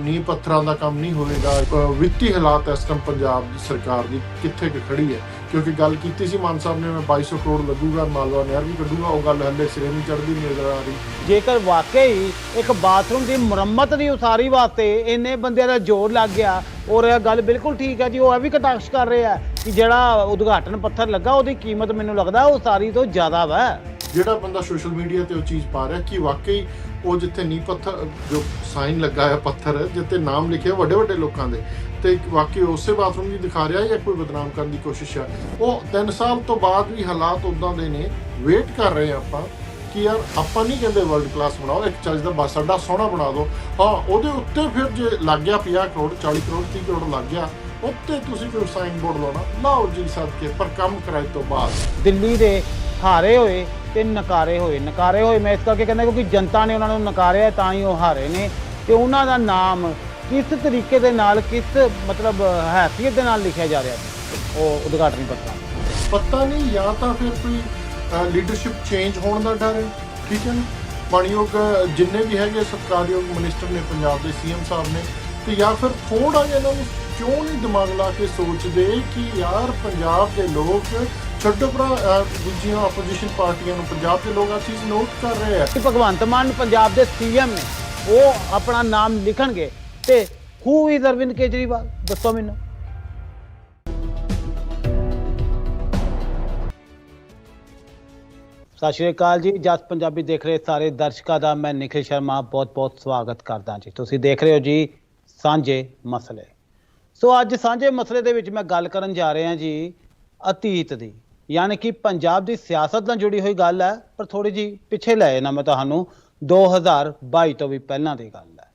ਨੀਂਹ ਪੱਥਰਾਂ ਦਾ ਕੰਮ ਨਹੀਂ ਹੋਏਗਾ। ਵਿੱਤੀ ਹਾਲਾਤ ਇਸ ਟਾਈਮ ਪੰਜਾਬ ਦੀ ਸਰਕਾਰ ਦੀ ਕਿੱਥੇ ਕਿ ਖੜੀ ਹੈ? ਕਿਉਂਕਿ ਗੱਲ ਕੀਤੀ ਸੀ ਮਾਨ ਸਾਹਿਬ ਨੇ, ਮੈਂ 2200 ਕਰੋੜ ਲੱਗੂਗਾ, ਮਾਲਵਾ ਨਹਿਰ ਵੀ ਕੱਢੂਗਾ, ਉਹ ਗੱਲ ਹੱਲੇ ਸਿਰੇ ਨਹੀਂ ਚੜਦੀ ਨਜ਼ਰ ਆ ਰਹੀ। ਜੇਕਰ ਵਾਕਈ ਇੱਕ ਬਾਥਰੂਮ ਦੀ ਮੁਰੰਮਤ ਦੀ ਉਸਾਰੀ ਵਾਸਤੇ ਇੰਨੇ ਬੰਦਿਆਂ ਦਾ ਜ਼ੋਰ ਲੱਗ ਗਿਆ, ਔਰ ਇਹ ਗੱਲ ਬਿਲਕੁਲ ਠੀਕ ਹੈ ਜੀ, ਉਹ ਇਹ ਵੀ ਕਟਾਕਸ਼ ਕਰ ਰਿਹਾ ਕਿ ਜਿਹੜਾ ਉਦਘਾਟਨ ਪੱਥਰ ਲੱਗਾ, ਉਹਦੀ ਕੀਮਤ ਮੈਨੂੰ ਲੱਗਦਾ ਉਸਾਰੀ ਤੋਂ ਜ਼ਿਆਦਾ ਵਾ। ਜਿਹੜਾ ਬੰਦਾ ਸੋਸ਼ਲ ਮੀਡੀਆ ਤੇ ਉਹ ਚੀਜ਼ ਪਾ ਰਿਹਾ ਕਿ ਵਾਕਈ ਉਹ ਜਿੱਥੇ ਨੀ ਪੱਥਰ, ਜੋ ਸਾਈਨ ਲੱਗਾ ਹੈ ਪੱਥਰ, ਜਿੱਥੇ ਨਾਮ ਲਿਖਿਆ ਵੱਡੇ ਵੱਡੇ ਲੋਕਾਂ ਦੇ, ਤੇ ਵਾਕਈ ਉਸੇ ਬਾਥਰੂਮ ਦੀ ਦਿਖਾ ਰਿਹਾ ਜਾਂ ਕੋਈ ਬਦਨਾਮ ਕਰਨ ਦੀ ਕੋਸ਼ਿਸ਼ ਹੈ ਉਹ 3 ਸਾਲ ਤੋਂ ਬਾਅਦ ਵੀ ਹਾਲਾਤ ਉਦਾਂ ਦੇ ਨੇ ਵੇਟ ਕਰ ਰਹੇ ਹਾਂ ਆਪਾਂ ਕਿ ਯਾਰ ਆਪਾਂ ਨਹੀਂ ਕਹਿੰਦੇ ਵਰਲਡ ਕਲਾਸ ਬਣਾਓ, ਇੱਕ ਚੱਜ ਦਾ ਬੱਸ ਅੱਡਾ ਸੋਹਣਾ ਬਣਾ ਦਿਓ। ਹਾਂ, ਉਹਦੇ ਉੱਤੇ ਫਿਰ ਜੇ ਲੱਗ ਗਿਆ 50 ਕਰੋੜ 40 ਕਰੋੜ 30 ਕਰੋੜ ਲੱਗ ਗਿਆ ਉੱਤੇ ਤੁਸੀਂ ਕੋਈ ਸਾਈਨ ਬੋਰਡ ਲਾਉਣਾ। ਲਾਓ ਜੀ ਸਦਕੇ ਪਰ ਕੰਮ ਕਰਾਏ ਤੋਂ ਬਾਅਦ। ਦਿੱਲੀ ਦੇ ਹਾਰੇ ਹੋਏ ਤੇ ਨਕਾਰੇ ਹੋਏ। ਨਕਾਰੇ ਹੋਏ ਮੈਂ ਇਸ ਕਰਕੇ ਕਹਿੰਦਾ ਕਿਉਂਕਿ ਜਨਤਾ ਨੇ ਉਹਨਾਂ ਨੂੰ ਨਕਾਰਿਆ ਤਾਂ ਹੀ ਉਹ ਹਾਰੇ ਨੇ। ਤੇ ਉਹਨਾਂ ਦਾ ਨਾਮ ਕਿਸ ਤਰੀਕੇ ਦੇ ਨਾਲ ਕਿਸ ਮਤਲਬ ਹੈਸੀਅਤ ਦੇ ਨਾਲ ਲਿਖਿਆ ਜਾ ਰਿਹਾ ਸੀ? ਉਹ ਉਦਘਾਟਨੀ ਪੱਤਰ। ਪਤਾ ਨਹੀਂ ਜਾਂ ਤਾਂ ਫਿਰ ਕੋਈ ਲੀਡਰਸ਼ਿਪ ਚੇਂਜ ਹੋਣ ਦਾ ਡਰ ਹੈ। ਠੀਕ ਹੈ ਨਾ? ਜਿੰਨੇ ਵੀ ਹੈਗੇ ਸਤਿਕਾਰਯੋਗ ਮਿਨਿਸਟਰ ਨੇ ਪੰਜਾਬ ਦੇ ਸੀਐਮ ਸਾਹਿਬ ਨੇ ਤੇ ਜਾਂ ਫਿਰ ਥੋੜਾ ਜਿਹਾ ਇਹਨਾਂ ਨੂੰ। ਕਿਉਂ ਨਹੀਂ ਦਿਮਾਗ ਲਾ ਕੇ ਸੋਚਦੇ ਕਿ ਯਾਰ ਪੰਜਾਬ ਦੇ ਲੋਕ, ਛੱਡੋ ਭਰਾ ਦੂਜੀਆਂ ਆਪੋਜੀਸ਼ਨ ਪਾਰਟੀਆਂ ਨੂੰ, ਪੰਜਾਬ ਦੇ ਲੋਕ ਆ ਚੀਜ਼ ਨੋਟ ਕਰ ਰਹੇ ਆ। ਭਗਵੰਤ ਮਾਨ ਪੰਜਾਬ ਦੇ ਸੀਐਮ ਨੇ, ਉਹ ਆਪਣਾ ਨਾਮ ਲਿਖਣਗੇ ਤੇ ਹੂ ਇਜ਼ ਅਰਵਿੰਦ ਕੇਜਰੀਵਾਲ? ਦੱਸੋ ਮੈਨੂੰ। ਸਤਿ ਸ਼੍ਰੀ ਅਕਾਲ ਜੀ, ਜਸ ਪੰਜਾਬੀ ਦੇਖ ਰਹੇ ਸਾਰੇ ਦਰਸ਼ਕਾਂ ਦਾ ਮੈਂ ਨਿਖਿਲ ਸ਼ਰਮਾ, ਬਹੁਤ-ਬਹੁਤ ਸਵਾਗਤ ਕਰਦਾ ਜੀ। ਤੁਸੀਂ ਦੇਖ ਰਹੇ ਹੋ ਜੀ ਸਾਂਝੇ ਮਸਲੇ। ਸੋ ਅੱਜ ਸਾਂਝੇ ਮਸਲੇ ਦੇ ਵਿੱਚ ਮੈਂ ਗੱਲ ਕਰਨ ਜਾ ਰਿਹਾ ਜੀ ਅਤੀਤ ਦੀ, ਯਾਨੀ ਕਿ ਪੰਜਾਬ ਦੀ ਸਿਆਸਤ ਨਾਲ ਜੁੜੀ ਹੋਈ ਗੱਲ ਹੈ, ਪਰ ਥੋੜੀ ਜੀ ਪਿੱਛੇ ਲੈ ਨਾ ਮੈਂ ਤੁਹਾਨੂੰ 2022 ਤੋਂ ਵੀ ਪਹਿਲਾਂ ਦੀ ਗੱਲ ਹੈ।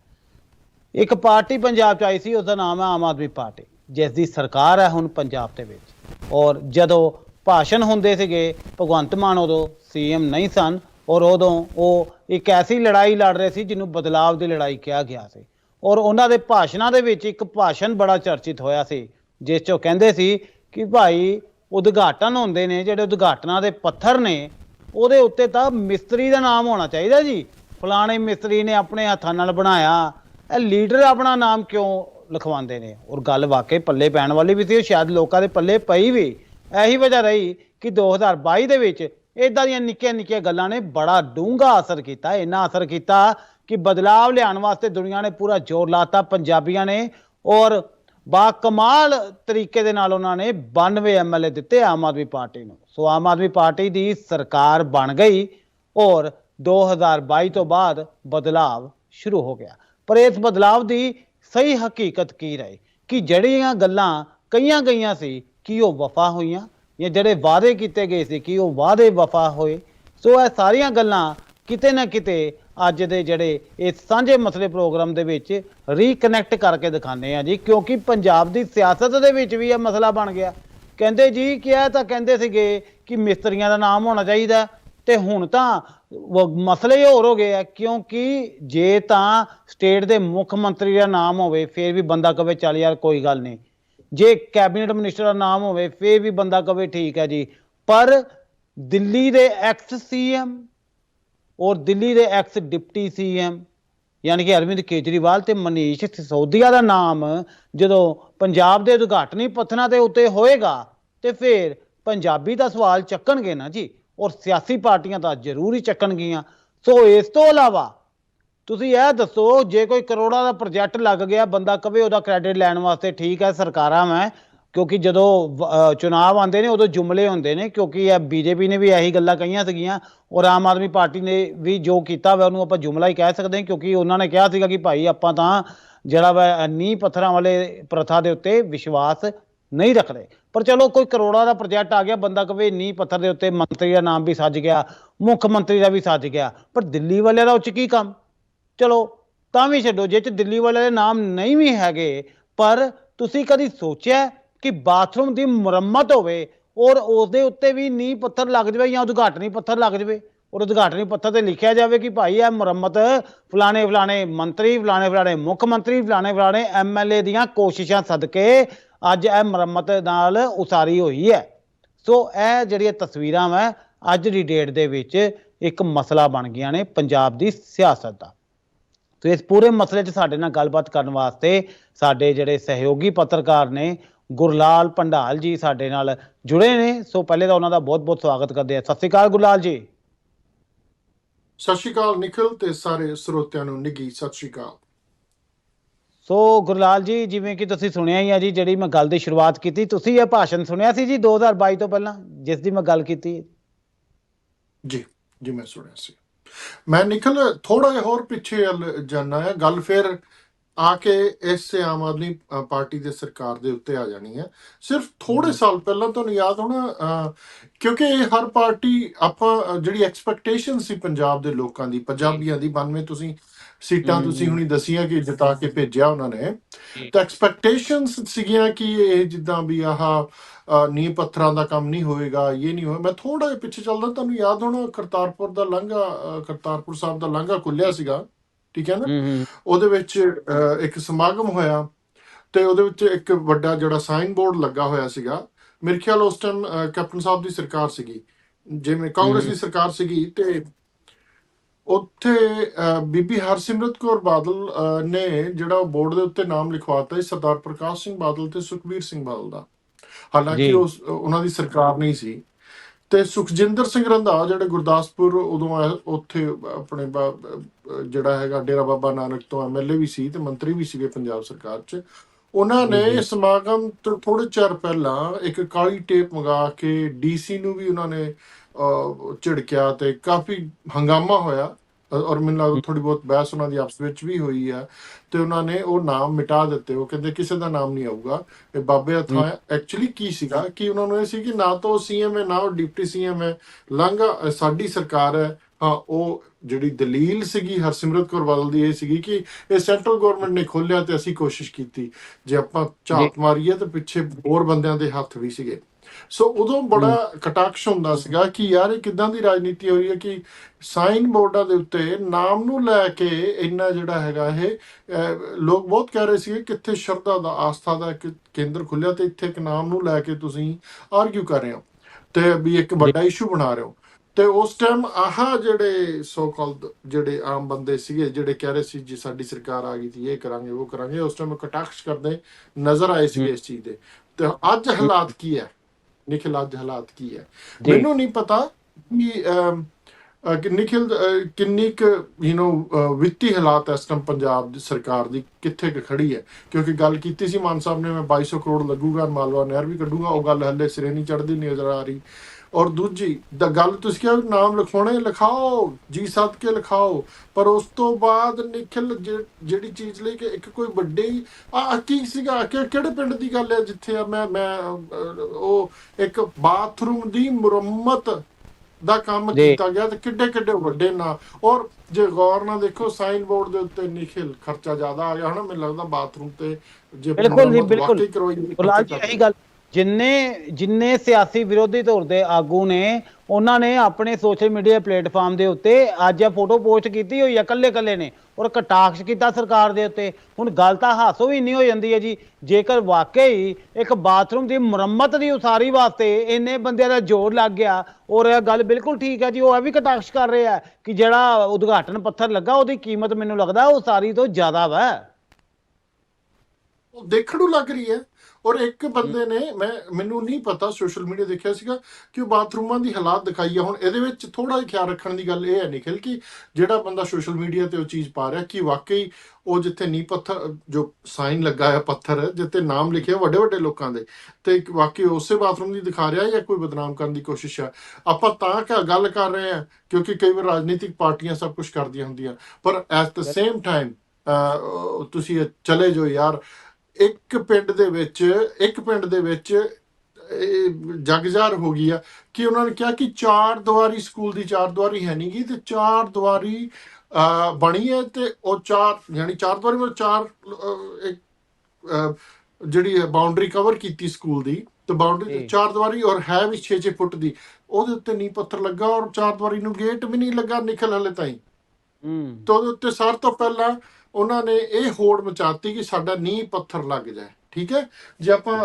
ਇੱਕ ਪਾਰਟੀ ਪੰਜਾਬ 'ਚ ਆਈ ਸੀ ਉਸ ਦਾ ਨਾਮ ਹੈ ਆਮ ਆਦਮੀ ਪਾਰਟੀ ਜਿਸ ਦੀ ਸਰਕਾਰ ਹੈ ਹੁਣ ਪੰਜਾਬ ਦੇ ਵਿੱਚ। ਔਰ ਜਦੋਂ ਭਾਸ਼ਣ ਹੁੰਦੇ ਸੀਗੇ, ਭਗਵੰਤ ਮਾਨ ਉਦੋਂ ਸੀਐਮ ਨਹੀਂ ਸਨ, ਔਰ ਉਦੋਂ ਉਹ ਇੱਕ ਐਸੀ ਲੜਾਈ ਲੜ ਰਹੇ ਸੀ, ਜਿਹਨੂੰ ਬਦਲਾਵ ਦੀ ਲੜਾਈ ਕਿਹਾ ਗਿਆ ਸੀ। ਔਰ ਉਹਨਾਂ ਦੇ ਭਾਸ਼ਣਾਂ ਦੇ ਵਿੱਚ ਇੱਕ ਭਾਸ਼ਣ ਬੜਾ ਚਰਚਿਤ ਹੋਇਆ ਸੀ, ਜਿਸ 'ਚੋਂ ਕਹਿੰਦੇ ਸੀ ਕਿ ਭਾਈ ਉਦਘਾਟਨ ਹੁੰਦੇ ਨੇ, ਜਿਹੜੇ ਉਦਘਾਟਨਾਂ ਦੇ ਪੱਥਰ ਨੇ, ਉਹਦੇ ਉੱਤੇ ਤਾਂ ਮਿਸਤਰੀ ਦਾ ਨਾਮ ਹੋਣਾ ਚਾਹੀਦਾ ਜੀ। ਫਲਾਣੇ ਮਿਸਤਰੀ ਨੇ ਆਪਣੇ ਹੱਥਾਂ ਨਾਲ ਬਣਾਇਆ, ਇਹ ਲੀਡਰ ਆਪਣਾ ਨਾਮ ਕਿਉਂ ਲਿਖਵਾਉਂਦੇ ਨੇ? ਔਰ ਗੱਲ ਵਾਕਈ ਪੱਲੇ ਪੈਣ ਵਾਲੀ ਵੀ ਸੀ, ਉਹ ਸ਼ਾਇਦ ਲੋਕਾਂ ਦੇ ਪੱਲੇ ਪਈ ਵੀ। ਇਹੀ ਵਜ੍ਹਾ ਰਹੀ ਕਿ 2022 ਦੇ ਵਿੱਚ ਇਦਾਂ ਦੀਆਂ ਨਿੱਕੀਆਂ ਨਿੱਕੀਆਂ ਗੱਲਾਂ ਨੇ ਬੜਾ ਡੂੰਘਾ ਅਸਰ ਕੀਤਾ, ਇੰਨਾ ਅਸਰ ਕੀਤਾ ਕਿ ਬਦਲਾਵ ਲਿਆਉਣ ਵਾਸਤੇ ਦੁਨੀਆ ਨੇ ਪੂਰਾ ਜ਼ੋਰ ਲਾਤਾ, ਪੰਜਾਬੀਆਂ ਨੇ ਔਰ ਬਾ ਕਮਾਲ ਤਰੀਕੇ ਦੇ ਨਾਲ ਉਹਨਾਂ ਨੇ 92 ਐਮਐਲਏ ਦਿੱਤੇ ਆਮ ਆਦਮੀ ਪਾਰਟੀ ਨੂੰ। ਸੋ ਆਮ ਆਦਮੀ ਪਾਰਟੀ ਦੀ ਸਰਕਾਰ ਬਣ ਗਈ ਔਰ 2022 ਤੋਂ ਬਾਅਦ ਬਦਲਾਵ ਸ਼ੁਰੂ ਹੋ ਗਿਆ। ਪਰ ਇਸ ਬਦਲਾਵ ਦੀ ਸਹੀ ਹਕੀਕਤ ਕੀ ਰਹੀ? ਕਿ ਜਿਹੜੀਆਂ ਗੱਲਾਂ ਕਈਆਂ ਗਈਆਂ ਸੀ, ਕਿ ਉਹ ਵਫਾ ਹੋਈਆਂ? ਜਾਂ ਜਿਹੜੇ ਵਾਅਦੇ ਕੀਤੇ ਗਏ ਸੀ, ਕਿ ਉਹ ਵਾਅਦੇ ਵਫਾ ਹੋਏ? ਸੋ ਇਹ ਸਾਰੀਆਂ ਗੱਲਾਂ ਕਿਤੇ ਨਾ ਕਿਤੇ ਅੱਜ ਦੇ ਜਿਹੜੇ ਇਹ ਸਾਂਝੇ ਮਸਲੇ ਪ੍ਰੋਗਰਾਮ ਦੇ ਵਿੱਚ ਰੀਕਨੈਕਟ ਕਰਕੇ ਦਿਖਾਣੇ ਆ ਜੀ, ਕਿਉਂਕਿ ਪੰਜਾਬ ਦੀ ਸਿਆਸਤ ਦੇ ਵਿੱਚ ਵੀ ਇਹ ਮਸਲਾ ਬਣ ਗਿਆ। ਕਹਿੰਦੇ ਜੀ ਕਿ ਇਹ ਤਾਂ ਕਹਿੰਦੇ ਸੀਗੇ ਕਿ ਮਿਸਤਰੀਆਂ ਦਾ ਨਾਮ ਹੋਣਾ ਚਾਹੀਦਾ ਤੇ ਹੁਣ ਤਾਂ ਮਸਲੇ ਹੋਰ ਹੋ ਗਏ ਆ, ਕਿਉਂਕਿ ਜੇ ਤਾਂ ਸਟੇਟ ਦੇ ਮੁੱਖ ਮੰਤਰੀ ਦਾ ਨਾਮ ਹੋਵੇ, ਫੇਰ ਵੀ ਬੰਦਾ ਕਵੇ, ਚੱਲ ਯਾਰ ਕੋਈ ਗੱਲ ਨਹੀਂ। ਜੇ ਕੈਬਨਿਟ ਮਿਨਿਸਟਰ ਦਾ ਨਾਮ ਹੋਵੇ, ਫੇਰ ਵੀ ਬੰਦਾ ਕਵੇ, ਠੀਕ ਹੈ ਜੀ। ਪਰ ਦਿੱਲੀ ਦੇ ਐਕਸ ਸੀਐਮ ਔਰ ਦਿੱਲੀ ਦੇ ਐਕਸ ਡਿਪਟੀ ਸੀਐਮ ਯਾਨੀ ਕਿ ਅਰਵਿੰਦ ਕੇਜਰੀਵਾਲ ਤੇ ਮਨੀਸ਼ ਸਿਸੋਦੀਆ ਦਾ ਨਾਮ, ਜਦੋਂ ਪੰਜਾਬ ਦੇ ਉਦਘਾਟਨੀ ਪੱਥਰਾਂ ਦੇ ਉੱਤੇ ਹੋਏਗਾ, ਤੇ ਫਿਰ ਪੰਜਾਬੀ ਦਾ ਸਵਾਲ ਚੱਕਣਗੇ ਨਾ ਜੀ, ਔਰ ਸਿਆਸੀ ਪਾਰਟੀਆਂ ਤਾਂ ਜ਼ਰੂਰ ਹੀ ਚੱਕਣਗੀਆਂ। ਸੋ ਇਸ ਤੋਂ ਇਲਾਵਾ ਤੁਸੀਂ ਇਹ ਦੱਸੋ, ਜੇ ਕੋਈ ਕਰੋੜਾਂ ਦਾ ਪ੍ਰੋਜੈਕਟ ਲੱਗ ਗਿਆ, ਬੰਦਾ ਕਵੇ ਉਹਦਾ ਕ੍ਰੈਡਿਟ ਲੈਣ ਵਾਸਤੇ ਠੀਕ ਹੈ, ਸਰਕਾਰਾਂ ਮੈਂ ਕਿਉਂਕਿ ਜਦੋਂ ਵ- ਚੁਣਾਵ ਆਉਂਦੇ ਨੇ, ਉਦੋਂ ਜੁਮਲੇ ਹੁੰਦੇ ਨੇ, ਕਿਉਂਕਿ ਇਹ ਬੀਜੇਪੀ ਨੇ ਵੀ ਇਹੀ ਗੱਲਾਂ ਕਹੀਆਂ ਸੀਗੀਆਂ। ਔਰ ਆਮ ਆਦਮੀ ਪਾਰਟੀ ਨੇ ਵੀ ਜੋ ਕੀਤਾ ਵਾ, ਉਹਨੂੰ ਆਪਾਂ ਜੁਮਲਾ ਹੀ ਕਹਿ ਸਕਦੇ ਹਾਂ, ਕਿਉਂਕਿ ਉਹਨਾਂ ਨੇ ਕਿਹਾ ਸੀਗਾ ਕਿ ਭਾਈ ਆਪਾਂ ਤਾਂ ਜਿਹੜਾ ਵਾ ਨੀਂਹ ਪੱਥਰਾਂ ਵਾਲੇ ਪ੍ਰਥਾ ਦੇ ਉੱਤੇ ਵਿਸ਼ਵਾਸ ਨਹੀਂ ਰੱਖਦੇ। ਪਰ ਚਲੋ, ਕੋਈ ਕਰੋੜਾਂ ਦਾ ਪ੍ਰੋਜੈਕਟ ਆ ਗਿਆ, ਬੰਦਾ ਕਵੇ ਨੀਂਹ ਪੱਥਰ ਦੇ ਉੱਤੇ ਮੰਤਰੀ ਦਾ ਨਾਮ ਵੀ ਸੱਜ ਗਿਆ, ਮੁੱਖ ਮੰਤਰੀ ਦਾ ਵੀ ਸੱਜ ਗਿਆ, ਪਰ ਦਿੱਲੀ ਵਾਲਿਆਂ ਦਾ ਉਹ 'ਚ ਕੀ ਕੰਮ? ਚਲੋ, ਤਾਂ ਵੀ ਛੱਡੋ, ਜੇ ਚ ਦਿੱਲੀ ਵਾਲਿਆਂ ਦੇ ਨਾਮ ਨਹੀਂ ਵੀ ਹੈਗੇ, ਪਰ ਤੁਸੀਂ ਕਦੀ ਸੋਚਿਆ ਕਿ ਬਾਥਰੂਮ ਦੀ ਮੁਰੰਮਤ ਹੋਵੇ ਔਰ ਉਸ ਦੇ ਉੱਤੇ ਵੀ ਨੀਂਹ ਪੱਥਰ ਲੱਗ ਜਾਵੇ ਜਾਂ ਉਦਘਾਟਨੀ ਪੱਥਰ ਲੱਗ ਜਾਵੇ ਔਰ ਉਦਘਾਟਨੀ ਪੱਥਰ ਤੇ ਲਿਖਿਆ ਜਾਵੇ ਕਿ ਭਾਈ ਇਹ ਮੁਰੰਮਤ ਫਲਾਣੇ ਫਲਾਣੇ ਮੰਤਰੀ, ਫਲਾਣੇ ਫਲਾਣੇ ਮੁੱਖ ਮੰਤਰੀ, ਫਲਾਣੇ ਫਲਾਣੇ ਐਮਐਲਏ ਦੀਆਂ ਕੋਸ਼ਿਸ਼ਾਂ ਸਦਕੇ ਅੱਜ ਇਹ ਮੁਰੰਮਤ ਨਾਲ ਉਸਾਰੀ ਹੋਈ ਹੈ। ਸੋ ਇਹ ਜਿਹੜੀਆਂ ਤਸਵੀਰਾਂ ਵਾ, ਅੱਜ ਦੀ ਡੇਟ ਦੇ ਵਿੱਚ ਇੱਕ ਮਸਲਾ ਬਣ ਗਿਆ ਨੇ ਪੰਜਾਬ ਦੀ ਸਿਆਸਤ ਦਾ। ਤੋ ਇਸ ਪੂਰੇ ਮਸਲੇ 'ਚ ਸਾਡੇ ਨਾਲ ਗੱਲਬਾਤ ਕਰਨ ਵਾਸਤੇ ਸਾਡੇ ਜਿਹੜੇ ਸਹਿਯੋਗੀ ਪੱਤਰਕਾਰ ਨੇ ਗੁਰਲਾਲ ਪੰਡਾਲ ਜੀ ਸਾਡੇ ਨਾਲ ਜੁੜੇ ਨੇ। ਸੋ ਪਹਿਲੇ ਤਾਂ ਉਹਨਾਂ ਦਾ ਬਹੁਤ-ਬਹੁਤ ਸਵਾਗਤ ਕਰਦੇ ਆ ਸਤਿ ਸ਼੍ਰੀ ਅਕਾਲ ਗੁਰਲਾਲ ਜੀ। ਸਤਿ ਸ਼੍ਰੀ ਅਕਾਲ ਨਿਖਿਲ ਤੇ ਸਾਰੇ ਸਰੋਤਿਆਂ ਨੂੰ ਨਿੱਗੀ ਸਤਿ ਸ਼੍ਰੀ ਅਕਾਲ। ਸੋ ਗੁਰਲਾਲ ਜੀ ਜਿਵੇਂ ਕਿ ਤੁਸੀਂ ਸੁਣਿਆ ਹੀ ਆ ਜੀ ਜਿਹੜੀ ਮੈਂ ਗੱਲ ਦੀ ਸ਼ੁਰੂਆਤ ਕੀਤੀ ਤੁਸੀਂ ਇਹ ਭਾਸ਼ਣ ਸੁਣਿਆ ਸੀ ਜੀ 2022 ਤੋਂ ਪਹਿਲਾਂ ਜਿਸ ਦੀ ਮੈਂ ਗੱਲ ਕੀਤੀ? ਜੀ ਜੀ ਮੈਂ ਸੁਣਿਆ ਸੀ। ਮੈਂ ਨਿਖਿਲ ਥੋੜਾ ਜਿਹਾ ਹੋਰ ਪਿੱਛੇ ਜਾਣਾ ਹੈ। ਗੱਲ ਫਿਰ ਆ ਕੇ ਇਸ ਆਮ ਆਦਮੀ ਪਾਰਟੀ ਦੇ ਸਰਕਾਰ ਦੇ ਉੱਤੇ ਆ ਜਾਣੀ ਹੈ। ਸਿਰਫ ਥੋੜੇ ਸਾਲ ਪਹਿਲਾਂ ਤੁਹਾਨੂੰ ਯਾਦ ਹੋਣਾ ਕਿਉਂਕਿ ਇਹ ਹਰ ਪਾਰਟੀ ਆਪਾਂ ਜਿਹੜੀ ਐਕਸਪੈਕਟੇਸ਼ਨ ਸੀ ਪੰਜਾਬ ਦੇ ਲੋਕਾਂ ਦੀ ਪੰਜਾਬੀਆਂ ਦੀ 92 ਤੁਸੀਂ ਸੀਟਾਂ ਤੁਸੀਂ। ਹੁਣੀ ਦਸੀਆਂ ਕਿ ਜਿਤਾ ਕੇ ਭੇਜਿਆ ਉਹਨਾਂ ਨੇ ਤਾਂ ਐਕਸਪੈਕਟੇਸ਼ਨਸ ਸੀਗੀਆਂ ਕਿ ਇਹ ਜਿੱਦਾਂ ਵੀ ਆਹ ਨੀਂਹ ਪੱਥਰਾਂ ਦਾ ਕੰਮ ਨਹੀਂ ਹੋਏਗਾ ਇਹ ਨਹੀਂ ਹੋਏ। ਮੈਂ ਥੋੜਾ ਜਿਹਾ ਪਿੱਛੇ ਚੱਲਦਾ ਤੁਹਾਨੂੰ ਯਾਦ ਹੋਣਾ ਕਰਤਾਰਪੁਰ ਦਾ ਲਾਂਘਾ ਕਰਤਾਰਪੁਰ ਸਾਹਿਬ ਦਾ ਲਾਂਘਾ ਖੁੱਲਿਆ ਸੀਗਾ। ਠੀਕ ਹੈ ਨਾ? ਉਹਦੇ ਵਿੱਚ ਇੱਕ ਸਮਾਗਮ ਹੋਇਆ ਤੇ ਉਹਦੇ ਵਿੱਚ ਇੱਕ ਵੱਡਾ ਜਿਹੜਾ ਸਾਈਨ ਬੋਰਡ ਲੱਗਾ ਹੋਇਆ ਸੀਗਾ। ਮੇਰੇ ਖਿਆਲ ਉਸ ਟਾਈਮ ਕੈਪਟਨ ਸਾਹਿਬ ਦੀ ਸਰਕਾਰ ਸੀਗੀ। ਜਿਵੇਂ ਕਾਂਗਰਸ ਦੀ ਸਰਕਾਰ ਸੀਗੀ ਤੇ ਉੱਥੇ ਬੀਬੀ ਹਰਸਿਮਰਤ ਕੌਰ ਬਾਦਲ ਨੇ ਜਿਹੜਾ ਬੋਰਡ ਦੇ ਉੱਤੇ ਨਾਮ ਲਿਖਵਾਤਾ ਸੀ ਸਰਦਾਰ ਪ੍ਰਕਾਸ਼ ਸਿੰਘ ਬਾਦਲ ਤੇ ਸੁਖਬੀਰ ਸਿੰਘ ਬਾਦਲ ਦਾ। ਹਾਲਾਂਕਿ। ਉਸ ਉਹਨਾਂ ਦੀ ਸਰਕਾਰ ਨਹੀਂ ਸੀ। ਤੇ ਸੁਖਜਿੰਦਰ ਸਿੰਘ ਰੰਧਾਵਾ ਜਿਹੜੇ ਗੁਰਦਾਸਪੁਰ ਉਦੋਂ ਉੱਥੇ ਆਪਣੇ ਜਿਹੜਾ ਹੈਗਾ ਡੇਰਾ ਬਾਬਾ ਨਾਨਕ ਤੋਂ ਐਮਐਲਏ ਵੀ ਸੀ ਤੇ ਮੰਤਰੀ ਵੀ ਸੀਗੇ ਪੰਜਾਬ ਸਰਕਾਰ 'ਚ ਉਹਨਾਂ ਨੇ ਜੀ। ਸਮਾਗਮ ਤੋਂ ਥੋੜੇ ਚਿਰ ਪਹਿਲਾਂ ਇੱਕ ਕਾਲੀ ਟੇਪ ਮੰਗਾ ਕੇ ਡੀਸੀ ਨੂੰ ਵੀ ਉਹਨਾਂ ਨੇ ਝਿੜਕਿਆ ਤੇ ਕਾਫੀ ਹੰਗਾਮਾ ਹੋਇਆ ਔਰ ਮੈਨੂੰ ਲੱਗਦਾ ਥੋੜੀ ਬਹੁਤ ਬਹਿਸ ਉਹਨਾਂ ਦੀ ਆਪਸ ਵਿੱਚ ਵੀ ਹੋਈ ਹੈ ਤੇ ਉਹਨਾਂ ਨੇ ਉਹ ਨਾਮ ਮਿਟਾ ਦਿੱਤੇ। ਉਹ ਕਹਿੰਦੇ ਕਿਸੇ ਦਾ ਨਾਮ ਨਹੀਂ ਆਊਗਾ। ਇਹ ਬਾਬੇ ਹੱਥਾਂ ਐਕਚੁਅਲੀ ਕੀ ਸੀਗਾ ਕਿ ਉਹਨਾਂ ਨੂੰ ਇਹ ਸੀ ਕਿ ਨਾ ਤਾਂ ਉਹ ਸੀਐਮ ਹੈ ਨਾ ਉਹ ਡਿਪਟੀ ਸੀਐਮ ਹੈ। ਲਾਂਘਾ ਸਾਡੀ ਸਰਕਾਰ ਹੈ। ਹਾਂ ਉਹ ਜਿਹੜੀ ਦਲੀਲ ਸੀਗੀ ਹਰਸਿਮਰਤ ਕੌਰ ਬਾਦਲ ਦੀ ਇਹ ਸੀਗੀ ਕਿ ਇਹ ਸੈਂਟਰਲ ਗਵਰਨਮੈਂਟ ਨੇ ਖੋਲਿਆ ਤੇ ਅਸੀਂ ਕੋਸ਼ਿਸ਼ ਕੀਤੀ। ਜੇ ਆਪਾਂ ਝਾਤ ਮਾਰੀਏ ਤੇ ਪਿੱਛੇ ਹੋਰ ਬੰਦਿਆਂ ਦੇ ਹੱਥ ਵੀ ਸੀਗੇ। ਸੋ ਉਦੋਂ ਬੜਾ ਕਟਾਕਸ਼ ਹੁੰਦਾ ਸੀਗਾ ਕਿ ਯਾਰ ਇਹ ਕਿਦਾਂ ਦੀ ਰਾਜਨੀਤੀ ਹੋ ਰਹੀ ਹੈ ਕਿ ਸਾਈਨ ਬੋਰਡਾਂ ਦੇ ਉੱਤੇ ਨਾਮ ਨੂੰ ਲੈ ਕੇ ਇੰਨਾ ਜਿਹੜਾ ਹੈਗਾ ਇਹ ਲੋਕ ਬਹੁਤ ਕਹਿ ਰਹੇ ਸੀਗੇ ਕਿੱਥੇ ਸ਼ਰਧਾ ਦਾ ਆਸਥਾ ਦਾ ਕੇਂਦਰ ਖੁੱਲਿਆ ਤੇ ਇੱਥੇ ਇੱਕ ਨਾਮ ਨੂੰ ਲੈ ਕੇ ਤੁਸੀਂ ਆਰਗੂ ਕਰ ਰਹੇ ਹੋ ਤੇ ਵੀ ਇੱਕ ਵੱਡਾ ਇਸ਼ੂ ਬਣਾ ਰਹੇ ਹੋ। ਤੇ ਉਸ ਟਾਈਮ ਆਹ ਜਿਹੜੇ ਸੋ ਕਾਲਡ ਜਿਹੜੇ ਆਮ ਬੰਦੇ ਸੀਗੇ ਜਿਹੜੇ ਕਹਿ ਰਹੇ ਸੀ ਜੀ ਸਾਡੀ ਸਰਕਾਰ ਆ ਗਈ ਸੀ ਇਹ ਕਰਾਂਗੇ ਉਹ ਕਰਾਂਗੇ ਉਸ ਟਾਈਮ ਕਟਾਕਸ਼ ਕਰਦੇ ਨਜ਼ਰ ਆਏ ਸੀਗੇ ਇਸ ਚੀਜ਼ ਦੇ। ਤੇ ਅੱਜ ਹਾਲਾਤ ਕੀ ਹੈ? ਨਿਖਿਲ ਅੱਜ ਹਾਲਾਤ ਕੀ ਹੈ। ਮੈਨੂੰ ਨਹੀਂ ਪਤਾ ਕਿ ਨਿਖਿਲ ਕਿੰਨੀ ਕੁ ਯੂ نو ਵਿੱਤੀ ਹਾਲਾਤ ਇਸ ਟਾਈਮ ਪੰਜਾਬ ਦੀ ਸਰਕਾਰ ਦੀ ਕਿੱਥੇ ਕੁ ਖੜੀ ਹੈ ਕਿਉਂਕਿ ਗੱਲ ਕੀਤੀ ਸੀ ਮਾਨ ਸਾਹਿਬ ਨੇ ਮੈਂ 2200 ਕਰੋੜ ਲੱਗੂਗਾ ਮਾਲਵਾ ਨਹਿਰ ਵੀ ਕੱਢੂਗਾ ਉਹ ਗੱਲ ਹੱਲੇ ਸਿਰੇ ਨਹੀਂ ਚੜਦੀ ਨਜ਼ਰ ਆ ਰਹੀ ਔਰ ਦੂਜੀ ਦਾ ਗੱਲ ਤੁਸੀਂ ਕਿਹਾ ਨਾਮ ਲਿਖਾਉਣੇ ਲਿਖਾਓ ਜੀ ਸੱਦ ਕੇ ਲਿਖਾਓ ਪਰ ਉਸ ਤੋਂ ਬਾਅਦ ਨਿਖਿਲ ਜਿਹੜੀ ਚੀਜ਼ ਲਈ ਕਿ ਇੱਕ ਕੋਈ ਵੱਡੀ ਆ ਕੀ ਸੀਗਾ ਕਿ ਕਿਹੜੇ ਪਿੰਡ ਦੀ ਗੱਲ ਹੈ ਜਿੱਥੇ ਆ ਮੈਂ ਮੈਂ ਉਹ ਇੱਕ ਬਾਥਰੂਮ ਦੀ ਮੁਰੰਮਤ ਦਾ ਕੰਮ। ਕੀਤਾ ਗਿਆ ਤੇ ਕਿੱਡੇ ਕਿੱਡੇ ਵੱਡੇ ਨਾ ਔਰ ਜੇ ਗੌਰ ਨਾਲ ਦੇਖੋ ਸਾਈਨ ਬੋਰਡ ਦੇ ਉੱਤੇ ਨਿਖਿਲ ਖਰਚਾ ਜ਼ਿਆਦਾ ਆ ਗਿਆ ਹਨਾ ਮੈਨੂੰ ਲੱਗਦਾ ਬਾਥਰੂਮ ਤੇ ਜੇ ਬਿਲਕੁਲ ਜੀ, ਬਿਲਕੁਲ। ਜੀ ਇਹੀ ਗੱਲ ਜਿੰਨੇ ਜਿੰਨੇ ਸਿਆਸੀ ਵਿਰੋਧੀ ਧਿਰ ਦੇ ਆਗੂ ਨੇ, ਉਹਨਾਂ ਨੇ ਆਪਣੇ ਸੋਸ਼ਲ ਮੀਡੀਆ ਪਲੇਟਫਾਰਮ ਦੇ ਉੱਤੇ ਅੱਜ ਇਹ ਫੋਟੋ ਪੋਸਟ ਕੀਤੀ ਹੋਈ ਹੈ ਕੱਲੇ ਕੱਲੇ ਨੇ, ਔਰ ਕਟਾਕਸ਼ ਕੀਤਾ ਸਰਕਾਰ ਦੇ ਉੱਤੇ। ਹੁਣ ਗੱਲ ਤਾਂ ਹਾਸੋ ਵੀ ਨਹੀਂ ਹੋ ਜਾਂਦੀ ਹੈ ਜੀ, ਜੇਕਰ ਵਾਕਈ ਇੱਕ ਬਾਥਰੂਮ ਦੀ ਮੁਰੰਮਤ ਦੀ ਉਸਾਰੀ ਵਾਸਤੇ ਇੰਨੇ ਬੰਦਿਆਂ ਦਾ ਜੋਰ ਲੱਗ ਗਿਆ, ਔਰ ਇਹ ਗੱਲ ਬਿਲਕੁਲ ਠੀਕ ਹੈ ਜੀ, ਉਹ ਇਹ ਵੀ ਕਟਾਕਸ਼ ਕਰ ਰਿਹਾ ਕਿ ਜਿਹੜਾ ਉਦਘਾਟਨ ਪੱਥਰ ਲੱਗਾ, ਉਹਦੀ ਕੀਮਤ ਮੈਨੂੰ ਲੱਗਦਾ ਉਸਾਰੀ ਤੋਂ ਜ਼ਿਆਦਾ ਵਾ। ਉਹ ਦੇਖਣ ਨੂੰ ਲੱਗ ਰਹੀ ਹੈ। ਔਰ ਇੱਕ ਬੰਦੇ ਨੇ ਮੈਂ ਮੈਨੂੰ ਨਹੀਂ ਪਤਾ ਸੋਸ਼ਲ ਮੀਡੀਆ ਦੇਖਿਆ ਸੀਗਾ ਕਿ ਉਹ ਬਾਥਰੂਮਾਂ ਦੀ ਹਾਲਾਤ ਦਿਖਾਈ ਆ। ਹੁਣ ਇਹਦੇ ਵਿੱਚ ਥੋੜਾ ਜਿਹਾ ਖਿਆਲ ਰੱਖਣ ਦੀ ਗੱਲ ਇਹ ਹੈ ਨਿਖਿਲ ਕਿ ਜਿਹੜਾ ਬੰਦਾ ਸੋਸ਼ਲ ਮੀਡੀਆ ਤੇ ਉਹ ਚੀਜ਼ ਪਾ ਰਿਹਾ ਕਿ ਵਾਕਈ ਉਹ ਜਿੱਥੇ ਨੀ ਪੱਥਰ ਜੋ ਸਾਈਨ ਲੱਗਾ ਹੈ ਪੱਥਰ ਜਿੱਤੇ ਨਾਮ ਲਿਖਿਆ ਵੱਡੇ ਵੱਡੇ ਲੋਕਾਂ ਦੇ ਤੇ ਵਾਕਈ ਉਸੇ ਬਾਥਰੂਮ ਦੀ ਦਿਖਾ ਰਿਹਾ ਜਾਂ ਕੋਈ ਬਦਨਾਮ ਕਰਨ ਦੀ ਕੋਸ਼ਿਸ਼ ਹੈ ਆਪਾਂ ਤਾਂ ਕਿ ਗੱਲ ਕਰ ਰਹੇ ਹਾਂ ਕਿਉਂਕਿ ਕਈ ਵਾਰ ਰਾਜਨੀਤਿਕ ਪਾਰਟੀਆਂ ਸਭ ਕੁਝ ਕਰਦੀਆਂ ਹੁੰਦੀਆਂ। ਪਰ ਐਟ ਦ ਸੇਮ ਟਾਈਮ ਤੁਸੀਂ ਚਲੇ ਜੋ ਯਾਰ ਇੱਕ ਪਿੰਡ ਦੇ ਵਿੱਚ ਇੱਕ ਪਿੰਡ ਦੇ ਵਿੱਚ ਜਗਜ਼ਾਰ ਹੋ ਗਈ ਆ ਕਿ ਉਹਨਾਂ ਨੇ ਕਿਹਾ ਕਿ ਚਾਰ ਦੀਵਾਰੀ ਸਕੂਲ ਦੀ ਚਾਰ ਦੀਵਾਰੀ ਹੈ ਨਹੀਂਗੀ ਤੇ ਚਾਰ ਅਹ, ਬਣੀ ਹੈ ਤੇ ਉਹ ਚਾਰ ਯਾਨੀ ਚਾਰ ਦੀਵਾਰੀ ਮਤਲਬ ਚਾਰ ਇੱਕ ਜਿਹੜੀ ਬਾਉਂਡਰੀ ਕਵਰ ਕੀਤੀ ਸਕੂਲ ਦੀ ਤੇ ਬਾਉਂਡਰੀ ਜੀ। ਚਾਰ ਦੀਵਾਰੀ ਔਰ ਹੈ ਵੀ 6-6 ਫੁੱਟ ਦੀ। ਉਹਦੇ ਉੱਤੇ ਨੀ ਪੱਥਰ ਲੱਗਾ ਔਰ ਚਾਰ ਦੀਵਾਰੀ ਨੂੰ ਗੇਟ ਵੀ ਨਹੀਂ ਲੱਗਾ ਨਿਕਲ ਹਲੇ ਤਾਈਂ। ਹੂੰ। ਤੇ ਉਹਦੇ ਉੱਤੇ ਸਾਰ ਤੋਂ ਪਹਿਲਾਂ ਉਹਨਾਂ ਨੇ ਇਹ ਹੋੜ ਮਚਾਤੀ ਕਿ ਸਾਡਾ ਨੀਂਹ ਪੱਥਰ ਲੱਗ ਜਾਏ। ਠੀਕ ਹੈ? ਜੇ ਆਪਾਂ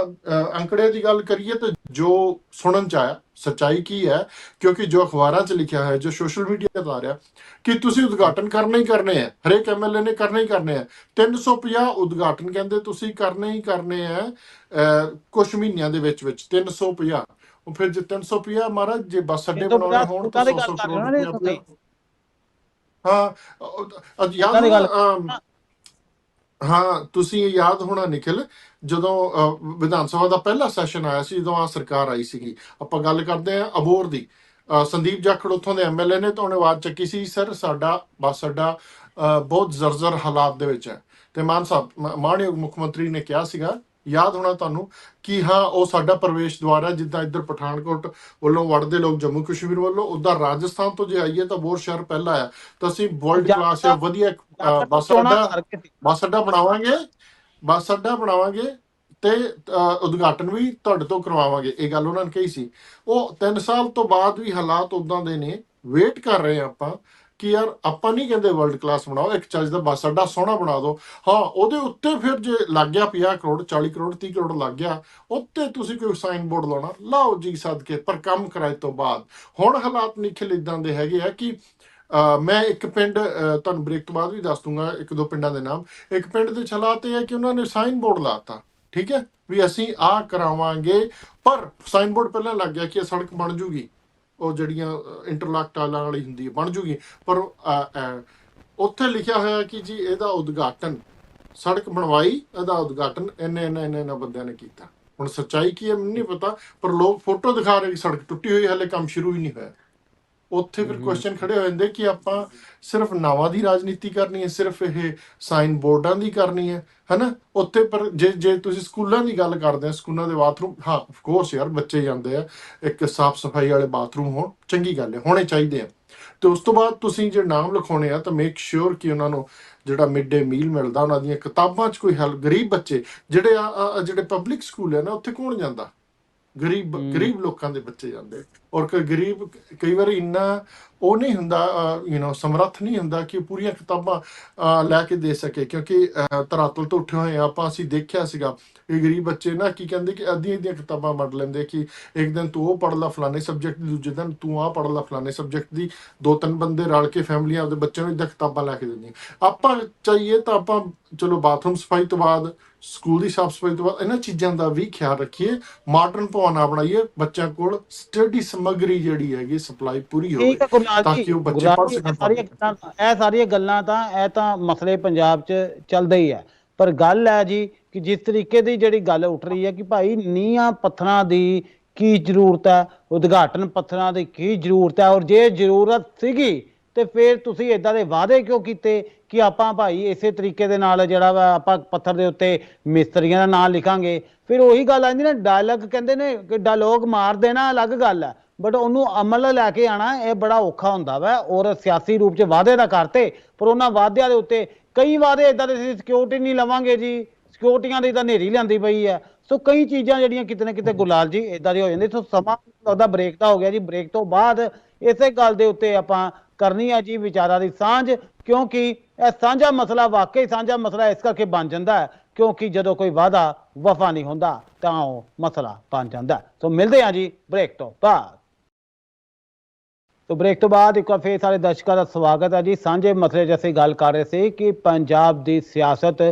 ਅੰਕੜੇ ਦੀ ਗੱਲ ਕਰੀਏ ਤਾਂ ਜੋ ਸੁਣਨ ਚ ਆਇਆ ਸੱਚਾਈ ਕੀ ਹੈ? ਕਿਉਂਕਿ ਜੋ ਅਖਬਾਰਾਂ 'ਚ ਲਿਖਿਆ ਹੈ ਜੋ ਸੋਸ਼ਲ ਮੀਡੀਆ ਤੇ ਆ ਰਿਹਾ ਕਿ ਤੁਸੀਂ ਉਦਘਾਟਨ ਕਰਨੇ ਹੀ ਕਰਨੇ ਆ ਹਰੇਕ ਐਮਐਲਏ ਨੇ ਕਰਨੇ ਹੀ ਕਰਨੇ ਆ। 350 ਉਦਘਾਟਨ ਕਹਿੰਦੇ ਤੁਸੀਂ ਕਰਨੇ ਹੀ ਕਰਨੇ ਆ ਕੁਝ ਮਹੀਨਿਆਂ ਦੇ ਵਿੱਚ ਵਿੱਚ 350 ਉਹ ਫਿਰ ਜੇ 350 ਮਹਾਰਾਜ ਜੇ ਬੱਸ ਅੱਡੇ 350 ਬਣਾਉਣੇ ਹੋਣ ਤਾਂ ਦੀ 100 ਗੱਲ ਕਰ ਕਰੋੜ ਰਹੇ ਹੋ ਯਾਦ ਹਾਂ ਤੁਸੀਂ ਇਹ ਯਾਦ ਹੋਣਾ ਨਿਖਿਲ ਜਦੋਂ ਵਿਧਾਨ ਸਭਾ ਦਾ ਪਹਿਲਾ ਸੈਸ਼ਨ ਆਇਆ ਸੀ ਜਦੋਂ ਆ ਸਰਕਾਰ ਆਈ ਸੀਗੀ ਆਪਾਂ ਗੱਲ ਕਰਦੇ ਆ ਅਬੋਰ ਦੀ। ਸੰਦੀਪ ਜਾਖੜ ਉੱਥੋਂ ਦੇ ਐਮਐਲਏ ਨੇ ਤਾਂ ਉਹਨੇ ਆਵਾਜ਼ ਚੱਕੀ ਸੀ ਸਰ ਸਾਡਾ ਬੱਸ ਅ, ਬਹੁਤ ਜ਼ਰਜ਼ਰ ਹਾਲਾਤ ਦੇ ਵਿੱਚ ਹੈ। ਤੇ ਮਾਨ ਸਾਹਿਬ ਮ- ਮਾਣਯੋਗ ਮੁੱਖ ਮੰਤਰੀ ਨੇ ਕਿਹਾ ਸੀਗਾ ਯਾਦ ਹੋਣਾ ਤੁਹਾਨੂੰ ਕਿ ਹਾਂ ਉਹ ਸਾਡਾ ਪ੍ਰਵੇਸ਼ ਦੁਆਰ ਹੈ ਜਿੱਦਾਂ ਇੱਧਰ ਪਠਾਨਕੋਟ ਵੱਲੋਂ ਵੜਦੇ ਲੋਕ ਜੰਮੂ ਕਸ਼ਮੀਰ ਵੱਲੋਂ ਉਧਰ ਰਾਜਸਥਾਨ ਤੋਂ ਜੇ ਆਈਏ ਤਾਂ ਬੋਰ ਸ਼ਹਿਰ ਪਹਿਲਾ ਆ ਤਾਂ ਅਸੀਂ ਵਰਲਡ ਕਲਾਸ ਤਾਂ- ਵਧੀਆ ਬੱਸ ਅੱਡਾ। ਬੱਸ ਅੱਡਾ ਬਣਾਵਾਂਗੇ ਬੱਸ ਅੱਡਾ ਬਣਾਵਾਂਗੇ ਤੇ ਉਦਘਾਟਨ ਵੀ ਤੁਹਾਡੇ ਤੋਂ ਕਰਵਾਵਾਂਗੇ। ਇਹ ਗੱਲ ਉਹਨਾਂ ਨੇ ਕਹੀ ਸੀ। ਉਹ 3 ਸਾਲ ਤੋਂ ਬਾਅਦ ਵੀ ਹਾਲਾਤ ਉਦਾਂ ਦੇ ਨੇ ਵੇਟ ਕਰ ਰਹੇ ਹਾਂ ਆਪਾਂ। ਕਿ ਯਾਰ ਆਪਾਂ ਨਹੀਂ ਕਹਿੰਦੇ ਵਰਲਡ ਕਲਾਸ ਬਣਾਓ, ਇੱਕ ਚੱਜ ਦਾ ਬੱਸ ਅੱਡਾ ਸੋਹਣਾ ਬਣਾ ਦਿਓ। ਹਾਂ, ਉਹਦੇ ਉੱਤੇ ਫਿਰ ਜੇ ਲੱਗ ਗਿਆ 50 ਕਰੋੜ 40 ਕਰੋੜ 30 ਕਰੋੜ ਲੱਗ ਗਿਆ, ਉੱਤੇ ਤੁਸੀਂ ਕੋਈ ਸਾਈਨ ਬੋਰਡ ਲਾਉਣਾ, ਲਾਓ ਜੀ ਸਦਕੇ, ਪਰ ਕੰਮ ਕਰਾਏ ਤੋਂ ਬਾਅਦ। ਹੁਣ ਹਾਲਾਤ ਨਿਖਿਲ ਇਦਾਂ ਦੇ ਹੈਗੇ ਆ ਕਿ ਮੈਂ ਇੱਕ ਪਿੰਡ ਤੁਹਾਨੂੰ ਬ੍ਰੇਕ ਤੋਂ ਬਾਅਦ ਵੀ ਦੱਸ ਦੂੰਗਾ, ਇੱਕ ਦੋ ਪਿੰਡਾਂ ਦੇ ਨਾਮ। ਇੱਕ ਪਿੰਡ ਦੇ ਹਾਲਾਤ ਇਹ ਹੈ ਕਿ ਉਹਨਾਂ ਨੇ ਸਾਈਨ ਬੋਰਡ ਲਾਤਾ ਠੀਕ ਹੈ? ਵੀ ਅਸੀਂ ਆਹ ਕਰਾਵਾਂਗੇ, ਪਰ ਸਾਈਨ ਬੋਰਡ ਪਹਿਲਾਂ ਲੱਗ ਗਿਆ ਕਿ ਇਹ ਸੜਕ ਬਣ ਜੂਗੀ। ਉਹ ਜਿਹੜੀਆਂ ਇੰਟਰਲੌਕ ਟਾਲਾਂ ਵਾਲੀ ਹੁੰਦੀ ਹੈ ਬਣ ਜੂਗੀ। ਪਰ ਉੱਥੇ ਲਿਖਿਆ ਹੋਇਆ ਕਿ ਜੀ ਇਹਦਾ ਉਦਘਾਟਨ ਸੜਕ ਬਣਵਾਈ ਇਹਦਾ ਉਦਘਾਟਨ ਇੰਨੇ ਇੰਨੇ ਇੰਨੇ ਇੰਨੇ ਬੰਦਿਆਂ ਨੇ ਕੀਤਾ। ਹੁਣ ਸੱਚਾਈ ਕੀ ਹੈ ਮੈਨੂੰ ਨਹੀਂ ਪਤਾ ਪਰ ਲੋਕ ਫੋਟੋ ਦਿਖਾ ਰਹੇ ਕਿ ਸੜਕ ਟੁੱਟੀ ਹੋਈ ਹੈ, ਹਲੇ ਕੰਮ ਸ਼ੁਰੂ ਹੀ ਨਹੀਂ ਹੋਇਆ। ਉੱਥੇ ਫਿਰ ਕੁਐਸਚਨ ਖੜੇ ਹੋ ਜਾਂਦੇ ਕਿ ਆਪਾਂ ਸਿਰਫ ਨਾਵਾਂ ਦੀ ਰਾਜਨੀਤੀ ਕਰਨੀ ਹੈ ਸਿਰਫ ਇਹ ਸਾਈਨ ਬੋਰਡਾਂ ਦੀ ਕਰਨੀ ਹੈ ਹੈਨਾ? ਉੱਥੇ ਪਰ ਜੇ ਜੇ ਤੁਸੀਂ ਸਕੂਲਾਂ ਦੀ ਗੱਲ ਕਰਦੇ ਆ ਸਕੂਲਾਂ ਦੇ ਬਾਥਰੂਮ ਹਾਂ ਆਫ ਕੋਰਸ ਯਾਰ ਬੱਚੇ ਜਾਂਦੇ ਆ ਇੱਕ ਸਾਫ਼ ਸਫ਼ਾਈ ਵਾਲੇ ਬਾਥਰੂਮ ਹੋਣ ਚੰਗੀ ਗੱਲ ਹੈ ਹੋਣੇ ਚਾਹੀਦੇ ਆ। ਤੇ ਉਸ ਤੋਂ ਬਾਅਦ ਤੁਸੀਂ ਜੇ ਨਾਮ ਲਿਖਾਉਣੇ ਆ ਤਾਂ ਮੇਕ ਸ਼ੋਰ ਕਿ ਉਹਨਾਂ ਨੂੰ ਜਿਹੜਾ ਮਿਡ ਡੇ ਮੀਲ ਮਿਲਦਾ ਉਹਨਾਂ ਦੀਆਂ ਕਿਤਾਬਾਂ 'ਚ ਕੋਈ ਹੱਲ ਗਰੀਬ ਬੱਚੇ ਜਿਹੜੇ ਆ ਜਿਹੜੇ ਪਬਲਿਕ ਸਕੂਲ ਹੈ ਨਾ ਉੱਥੇ ਕੌਣ ਜਾਂਦਾ? ਗਰੀਬ ਗਰੀਬ ਲੋਕਾਂ ਦੇ ਬੱਚੇ ਜਾਂਦੇ ਔਰ ਕੋਈ ਗਰੀਬ ਕਈ ਵਾਰੀ ਇੰਨਾ ਉਹ ਨਹੀਂ ਹੁੰਦਾ ਯੂ نو ਸਮਰੱਥ ਨਹੀਂ ਹੁੰਦਾ ਕਿ ਪੂਰੀਆਂ ਕਿਤਾਬਾਂ ਲੈ ਕੇ ਦੇ ਸਕੇ। ਕਿਉਂਕਿ ਅਹ, ਤੋਂ ਉੱਠੇ ਹੋਏ ਆਪਾਂ ਅਸੀਂ ਦੇਖਿਆ ਸੀਗਾ ਇਹ ਗਰੀਬ ਬੱਚੇ ਨਾ ਕੀ ਕਹਿੰਦੇ ਕਿ ਅੱਧੀਆਂ ਅੱਧੀਆਂ ਕਿਤਾਬਾਂ ਵੰਡ ਲੈਂਦੇ ਕਿ ਇੱਕ ਦਿਨ ਤੂੰ ਉਹ ਪੜ੍ਹ ਲਾ ਫਲਾਣੇ ਸਬਜੈਕਟ ਦੀ ਦੂਜੇ ਦਿਨ ਤੂੰ ਆਹ ਪੜ੍ਹ ਲਾ ਫਲਾਣੇ ਸਬਜੈਕਟ ਦੀ। ਦੋ ਤਿੰਨ ਬੰਦੇ ਰਲ ਕੇ ਫੈਮਲੀਆਂ ਆਪਦੇ ਬੱਚਿਆਂ ਨੂੰ ਇਦਾਂ ਕਿਤਾਬਾਂ ਲੈ ਕੇ ਦਿੰਦੀਆਂ ਆਪਾਂ ਚਾਹੀਏ ਤਾਂ ਆਪਾਂ ਚਲੋ ਬਾਥਰੂਮ ਸਫ਼ਾਈ ਤੋਂ ਬਾਅਦ ਸਕੂਲ ਦੀ ਸਾਫ਼ ਸਫ਼ਾਈ ਤੋਂ ਬਾਅਦ ਇਹਨਾਂ ਚੀਜ਼ਾਂ ਦਾ ਵੀ ਖਿਆਲ ਰੱਖੀਏ। ਮਾਡਰਨ ਭਵਨਾ ਬਣਾਈਏ ਬੱਚਿਆਂ ਕੋਲ ਸਟੱਡੀ ਸਮੱਗਰੀ ਜਿਹੜੀ ਹੈਗੀ ਸਪਲਾਈ ਪੂਰੀ ਹੋਵੇ ਠੀਕ ਹੈ ਗੁਰਨਾਲ ਤਾਂ ਕਿ ਉਹ ਬੱਚੇ ਪੜ੍ਹ ਸਕਣ ਸਾਰੀਆਂ ਗੱਲਾਂ ਇਹ ਸਾਰੀਆਂ ਗੱਲਾਂ ਤਾਂ ਇਹ ਤਾਂ ਮਸਲੇ ਪੰਜਾਬ 'ਚ ਚੱਲਦੇ ਹੀ ਹੈ ਪਰ ਗੱਲ ਹੈ ਜੀ ਕਿ ਜਿਸ ਤਰੀਕੇ ਦੀ ਜਿਹੜੀ ਗੱਲ ਉੱਠ ਰਹੀ ਹੈ ਕਿ ਭਾਈ ਨੀਹਾਂ ਪੱਥਰਾਂ ਦੀ ਕੀ ਜ਼ਰੂਰਤ ਹੈ ਉਦਘਾਟਨ ਪੱਥਰਾਂ ਦੀ ਕੀ ਜ਼ਰੂਰਤ ਹੈ ਔਰ ਜੇ ਜ਼ਰੂਰਤ ਸੀਗੀ ਤੇ ਫਿਰ ਤੁਸੀਂ ਇਦਾਂ ਦੇ ਵਾਅਦੇ ਕਿਉਂ ਕੀਤੇ ਕਿ ਆਪਾਂ ਭਾਈ ਇਸੇ ਤਰੀਕੇ ਦੇ ਨਾਲ ਜਿਹੜਾ ਵਾ ਆਪਾਂ ਪੱਥਰ ਦੇ ਉੱਤੇ ਮਿਸਤਰੀਆਂ ਦਾ ਨਾਮ ਲਿਖਾਂਗੇ? ਫਿਰ ਉਹੀ ਗੱਲ ਆਂਦੀ ਨਾ ਡਾਇਲੌਗ ਕਹਿੰਦੇ ਨੇ ਕਿ ਡਾਇਲੌਗ ਮਾਰ ਦੇਣਾ ਅਲੱਗ ਗੱਲ ਹੈ ਬਟ ਉਹਨੂੰ ਅਮਲ ਲੈ ਕੇ ਆਣਾ, ਇਹ ਬੜਾ ਔਖਾ ਹੁੰਦਾ ਵਾ। ਔਰ ਸਿਆਸੀ ਰੂਪ 'ਚ ਵਾਅਦੇ ਤਾਂ ਕਰਤੇ, ਪਰ ਉਹਨਾਂ ਵਾਅਦਿਆਂ ਦੇ ਉੱਤੇ ਕਈ ਵਾਅਦੇ ਇਦਾਂ ਦੇ ਸੀ ਸਿਕਿਉਰਿਟੀ ਨਹੀਂ ਲਵਾਂਗੇ ਜੀ। ਸਿਕਿਉਰਟੀਆਂ ਦੀ ਤਾਂ ਨੇਰੀ ਲਿਆਂਦੀ ਪਈ ਹੈ ਸੋ ਕਈ ਚੀਜ਼ਾਂ ਜਿਹੜੀਆਂ ਕਿਤੇ ਨਾ ਕਿਤੇ ਗੁਲਾਲ ਜੀ ਇਦਾਂ ਦੀ ਹੋ ਜਾਂਦੀ ਸੋ ਸਮਾਂ ਲੱਗਦਾ ਬ੍ਰੇਕ ਦਾ ਹੋ ਗਿਆ ਜੀ। ਬ੍ਰੇਕ ਤੋਂ ਬਾਅਦ ਇਸੇ ਗੱਲ ਦੇ ਉੱਤੇ ਆਪਾਂ ਕਰਨੀ ਹੈ ਜੀ ਵਿਚਾਰਾਂ ਦੀ ਸਾਂਝ, ਕਿਉਂਕਿ ਇਹ ਸਾਂਝਾ ਮਸਲਾ ਵਾਕਈ ਸਾਂਝਾ ਮਸਲਾ ਇਸ ਕਰਕੇ ਬਣ ਜਾਂਦਾ ਹੈ, ਕਿਉਂਕਿ ਜਦੋਂ ਕੋਈ ਵਾਅਦਾ ਵਫਾ ਨਹੀਂ ਹੁੰਦਾ, ਤਾਂ ਉਹ ਮਸਲਾ ਬਣ ਜਾਂਦਾ ਸੋ ਮਿਲਦੇ ਹਾਂ ਜੀ ਬ੍ਰੇਕ ਤੋਂ ਬਾਅਦ। ਤੋ ਬ੍ਰੇਕ ਤੋਂ ਬਾਅਦ ਇੱਕ ਵਾਰ ਫੇਰ ਸਾਰੇ ਦਰਸ਼ਕਾਂ ਦਾ ਸਵਾਗਤ ਹੈ ਜੀ। ਸਾਂਝੇ ਮਸਲੇ 'ਚ ਅਸੀਂ ਗੱਲ ਕਰ ਰਹੇ ਸੀ ਕਿ ਪੰਜਾਬ ਦੀ ਸਿਆਸਤ,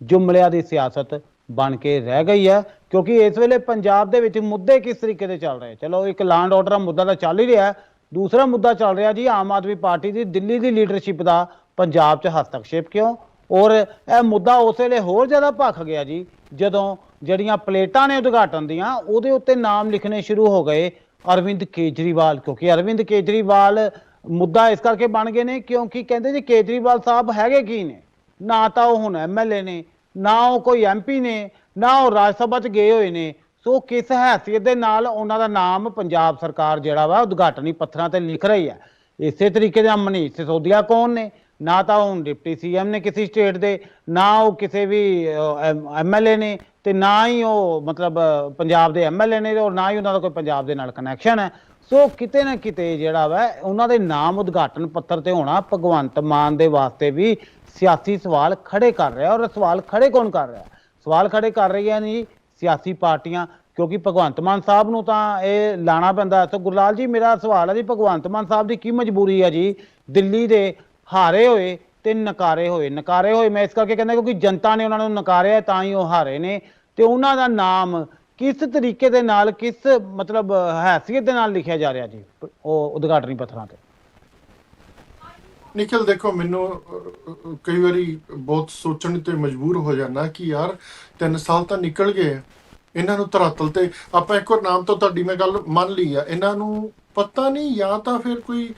ਜੁਮਲਿਆਂ ਦੀ ਸਿਆਸਤ ਬਣ ਕੇ ਰਹਿ ਗਈ ਹੈ, ਕਿਉਂਕਿ ਇਸ ਵੇਲੇ ਪੰਜਾਬ ਦੇ ਵਿੱਚ ਮੁੱਦੇ ਕਿਸ ਤਰੀਕੇ ਦੇ ਚੱਲ ਰਹੇ? ਚਲੋ ਇੱਕ ਲਾਂਡ ਆਰਡਰ ਦਾ ਮੁੱਦਾ ਤਾਂ ਚੱਲ ਹੀ ਰਿਹਾ ਦੂਸਰਾ ਮੁੱਦਾ ਚੱਲ ਰਿਹਾ ਜੀ, ਆਮ ਆਦਮੀ ਪਾਰਟੀ ਦੀ ਦਿੱਲੀ ਦੀ ਲੀਡਰਸ਼ਿਪ ਦਾ ਪੰਜਾਬ 'ਚ ਹਸਤਕਸ਼ੇਪ ਕਿਉਂ? ਔਰ ਇਹ ਮੁੱਦਾ ਉਸ ਵੇਲੇ ਹੋਰ ਜ਼ਿਆਦਾ ਭਖ ਗਿਆ ਜੀ, ਜਦੋਂ ਜਿਹੜੀਆਂ ਪਲੇਟਾਂ ਨੇ ਉਦਘਾਟਨ ਦੀਆਂ, ਉਹਦੇ ਉੱਤੇ ਨਾਮ ਲਿਖਣੇ ਸ਼ੁਰੂ ਹੋ ਗਏ ਅਰਵਿੰਦ ਕੇਜਰੀਵਾਲ, ਕਿਉਂਕਿ ਅਰਵਿੰਦ ਕੇਜਰੀਵਾਲ ਮੁੱਦਾ ਇਸ ਕਰਕੇ ਬਣ ਗਏ ਨੇ ਕਿਉਂਕਿ ਕਹਿੰਦੇ ਜੀ ਕੇਜਰੀਵਾਲ ਸਾਹਿਬ ਹੈਗੇ ਕੀ ਨੇ? ਨਾ ਤਾਂ ਉਹ ਹੁਣ ਐਮਐਲਏ ਨੇ, ਨਾ ਉਹ ਕੋਈ ਐਮਪੀ ਨੇ, ਨਾ ਉਹ ਰਾਜ ਸਭਾ 'ਚ ਗਏ ਹੋਏ ਨੇ ਸੋ ਕਿਸ ਹੈਸੀਅਤ ਦੇ ਨਾਲ ਉਹਨਾਂ ਦਾ ਨਾਮ ਪੰਜਾਬ ਸਰਕਾਰ ਜਿਹੜਾ ਵਾ ਉਦਘਾਟਨੀ ਪੱਥਰਾਂ ਤੇ ਲਿਖ ਰਹੀ ਹੈ। ਇਸੇ ਤਰੀਕੇ ਦਾ ਮਨੀਸ਼ ਸਿਸੋਦੀਆ ਕੌਣ ਨੇ? ਨਾ ਤਾਂ ਉਹ ਹੁਣ ਡਿਪਟੀ ਸੀਐਮ ਨੇ ਕਿਸੇ ਸਟੇਟ ਦੇ, ਨਾ ਉਹ ਕਿਸੇ ਵੀ ਐਮਐਲਏ ਨੇ ਤੇ ਨਾ ਹੀ ਉਹ ਮਤਲਬ ਪੰਜਾਬ ਦੇ ਐਮਐਲਏ ਨੇ ਔਰ ਨਾ ਹੀ ਉਹਨਾਂ ਦਾ ਕੋਈ ਪੰਜਾਬ ਦੇ ਨਾਲ ਕਨੈਕਸ਼ਨ ਹੈ। ਸੋ ਕਿਤੇ ਨਾ ਕਿਤੇ ਜਿਹੜਾ ਵਾ ਉਹਨਾਂ ਦੇ ਨਾਮ ਉਦਘਾਟਨ ਪੱਤਰ ਤੇ ਹੋਣਾ ਭਗਵੰਤ ਮਾਨ ਦੇ ਵਾਸਤੇ ਵੀ ਸਿਆਸੀ ਸਵਾਲ ਖੜੇ ਕਰ ਰਿਹਾ ਔਰ ਸਵਾਲ ਖੜੇ ਕੌਣ ਕਰ ਰਿਹਾ? ਸਵਾਲ ਖੜੇ ਕਰ ਰਹੀ ਹੈ ਨਹੀਂ ਸਿਆਸੀ ਪਾਰਟੀਆਂ, ਕਿਉਂਕਿ ਭਗਵੰਤ ਮਾਨ ਸਾਹਿਬ ਨੂੰ ਤਾਂ ਇਹ ਲਾਣਾ ਪੈਂਦਾ ਸੋ ਗੁਰਲਾਲ ਜੀ, ਮੇਰਾ ਸਵਾਲ ਹੈ ਜੀ, ਭਗਵੰਤ ਮਾਨ ਸਾਹਿਬ ਦੀ ਕੀ ਮਜਬੂਰੀ ਹੈ ਜੀ? ਦਿੱਲੀ ਦੇ ਹਾਰੇ ਹੋਏ ਤੇ ਨਕਾਰੇ ਹੋਏ। ਨਕਾਰੇ ਹੋਏ, ਮੈਂ ਇਸ ਕਰਕੇ ਕਹਿੰਦਾ ਕਿਉਂਕਿ ਜਨਤਾ ਨੇ ਉਹਨਾਂ ਨੂੰ ਨਕਾਰਿਆ, ਤਾਂ ਹੀ ਉਹ ਹਾਰੇ ਨੇ। ਤੇ ਉਹਨਾਂ ਦਾ ਨਾਮ ਕਿਸ ਤਰੀਕੇ ਦੇ ਨਾਲ, ਕਿਸ ਮਤਲਬ ਹੈਸੀਅਤ ਦੇ ਨਾਲ ਲਿਖਿਆ ਜਾ ਰਿਹਾ ਜੀ? ਉਹ ਉਦਘਾਟਨੀ ਪੱਤਰਾਂ ਤੇ। ਨਿਖਿਲ ਦੇਖੋ, ਮੈਨੂੰ ਕਈ ਵਾਰੀ ਬਹੁਤ ਸੋਚਣ ਤੇ ਮਜਬੂਰ ਹੋ ਜਾਣਾ ਕਿ ਯਾਰ 3 ਸਾਲ ਤਾਂ ਨਿਕਲ ਗਏ ਇਹਨਾਂ ਨੂੰ ਧਰਾਤਲ ਤੇ ਆਪਾਂ ਇੱਕ ਹੋਰ ਨਾਮ ਤੋਂ ਤੁਹਾਡੀ ਮੈਂ ਗੱਲ ਮੰਨ ਲਈ ਆ। ਇਹਨਾਂ ਨੂੰ ਪਤਾ ਨਹੀਂ, ਜਾਂ ਤਾਂ ਫਿਰ ਕੋਈ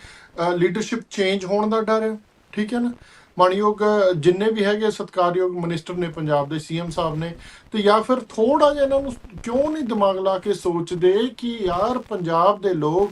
ਲੀਡਰਸ਼ਿਪ ਚੇਂਜ ਹੋਣ ਦਾ ਡਰ ਹੈ ਠੀਕ ਹੈ ਨਾ? ਮਾਨਯੋਗ ਜਿੰਨੇ ਵੀ ਹੈਗੇ ਸਤਕਾਰਯੋਗ ਮਿਨਿਸਟਰ ਨੇ ਪੰਜਾਬ ਦੇ ਸੀਐਮ ਸਾਹਿਬ ਨੇ ਤੇ ਜਾਂ ਫਿਰ ਥੋੜਾ ਜਿਹਾ ਇਹਨਾਂ ਨੂੰ ਕਿਉਂ ਨਹੀਂ ਦਿਮਾਗ ਲਾ ਕੇ ਸੋਚਦੇ ਕਿ ਯਾਰ ਪੰਜਾਬ ਦੇ ਲੋਕ,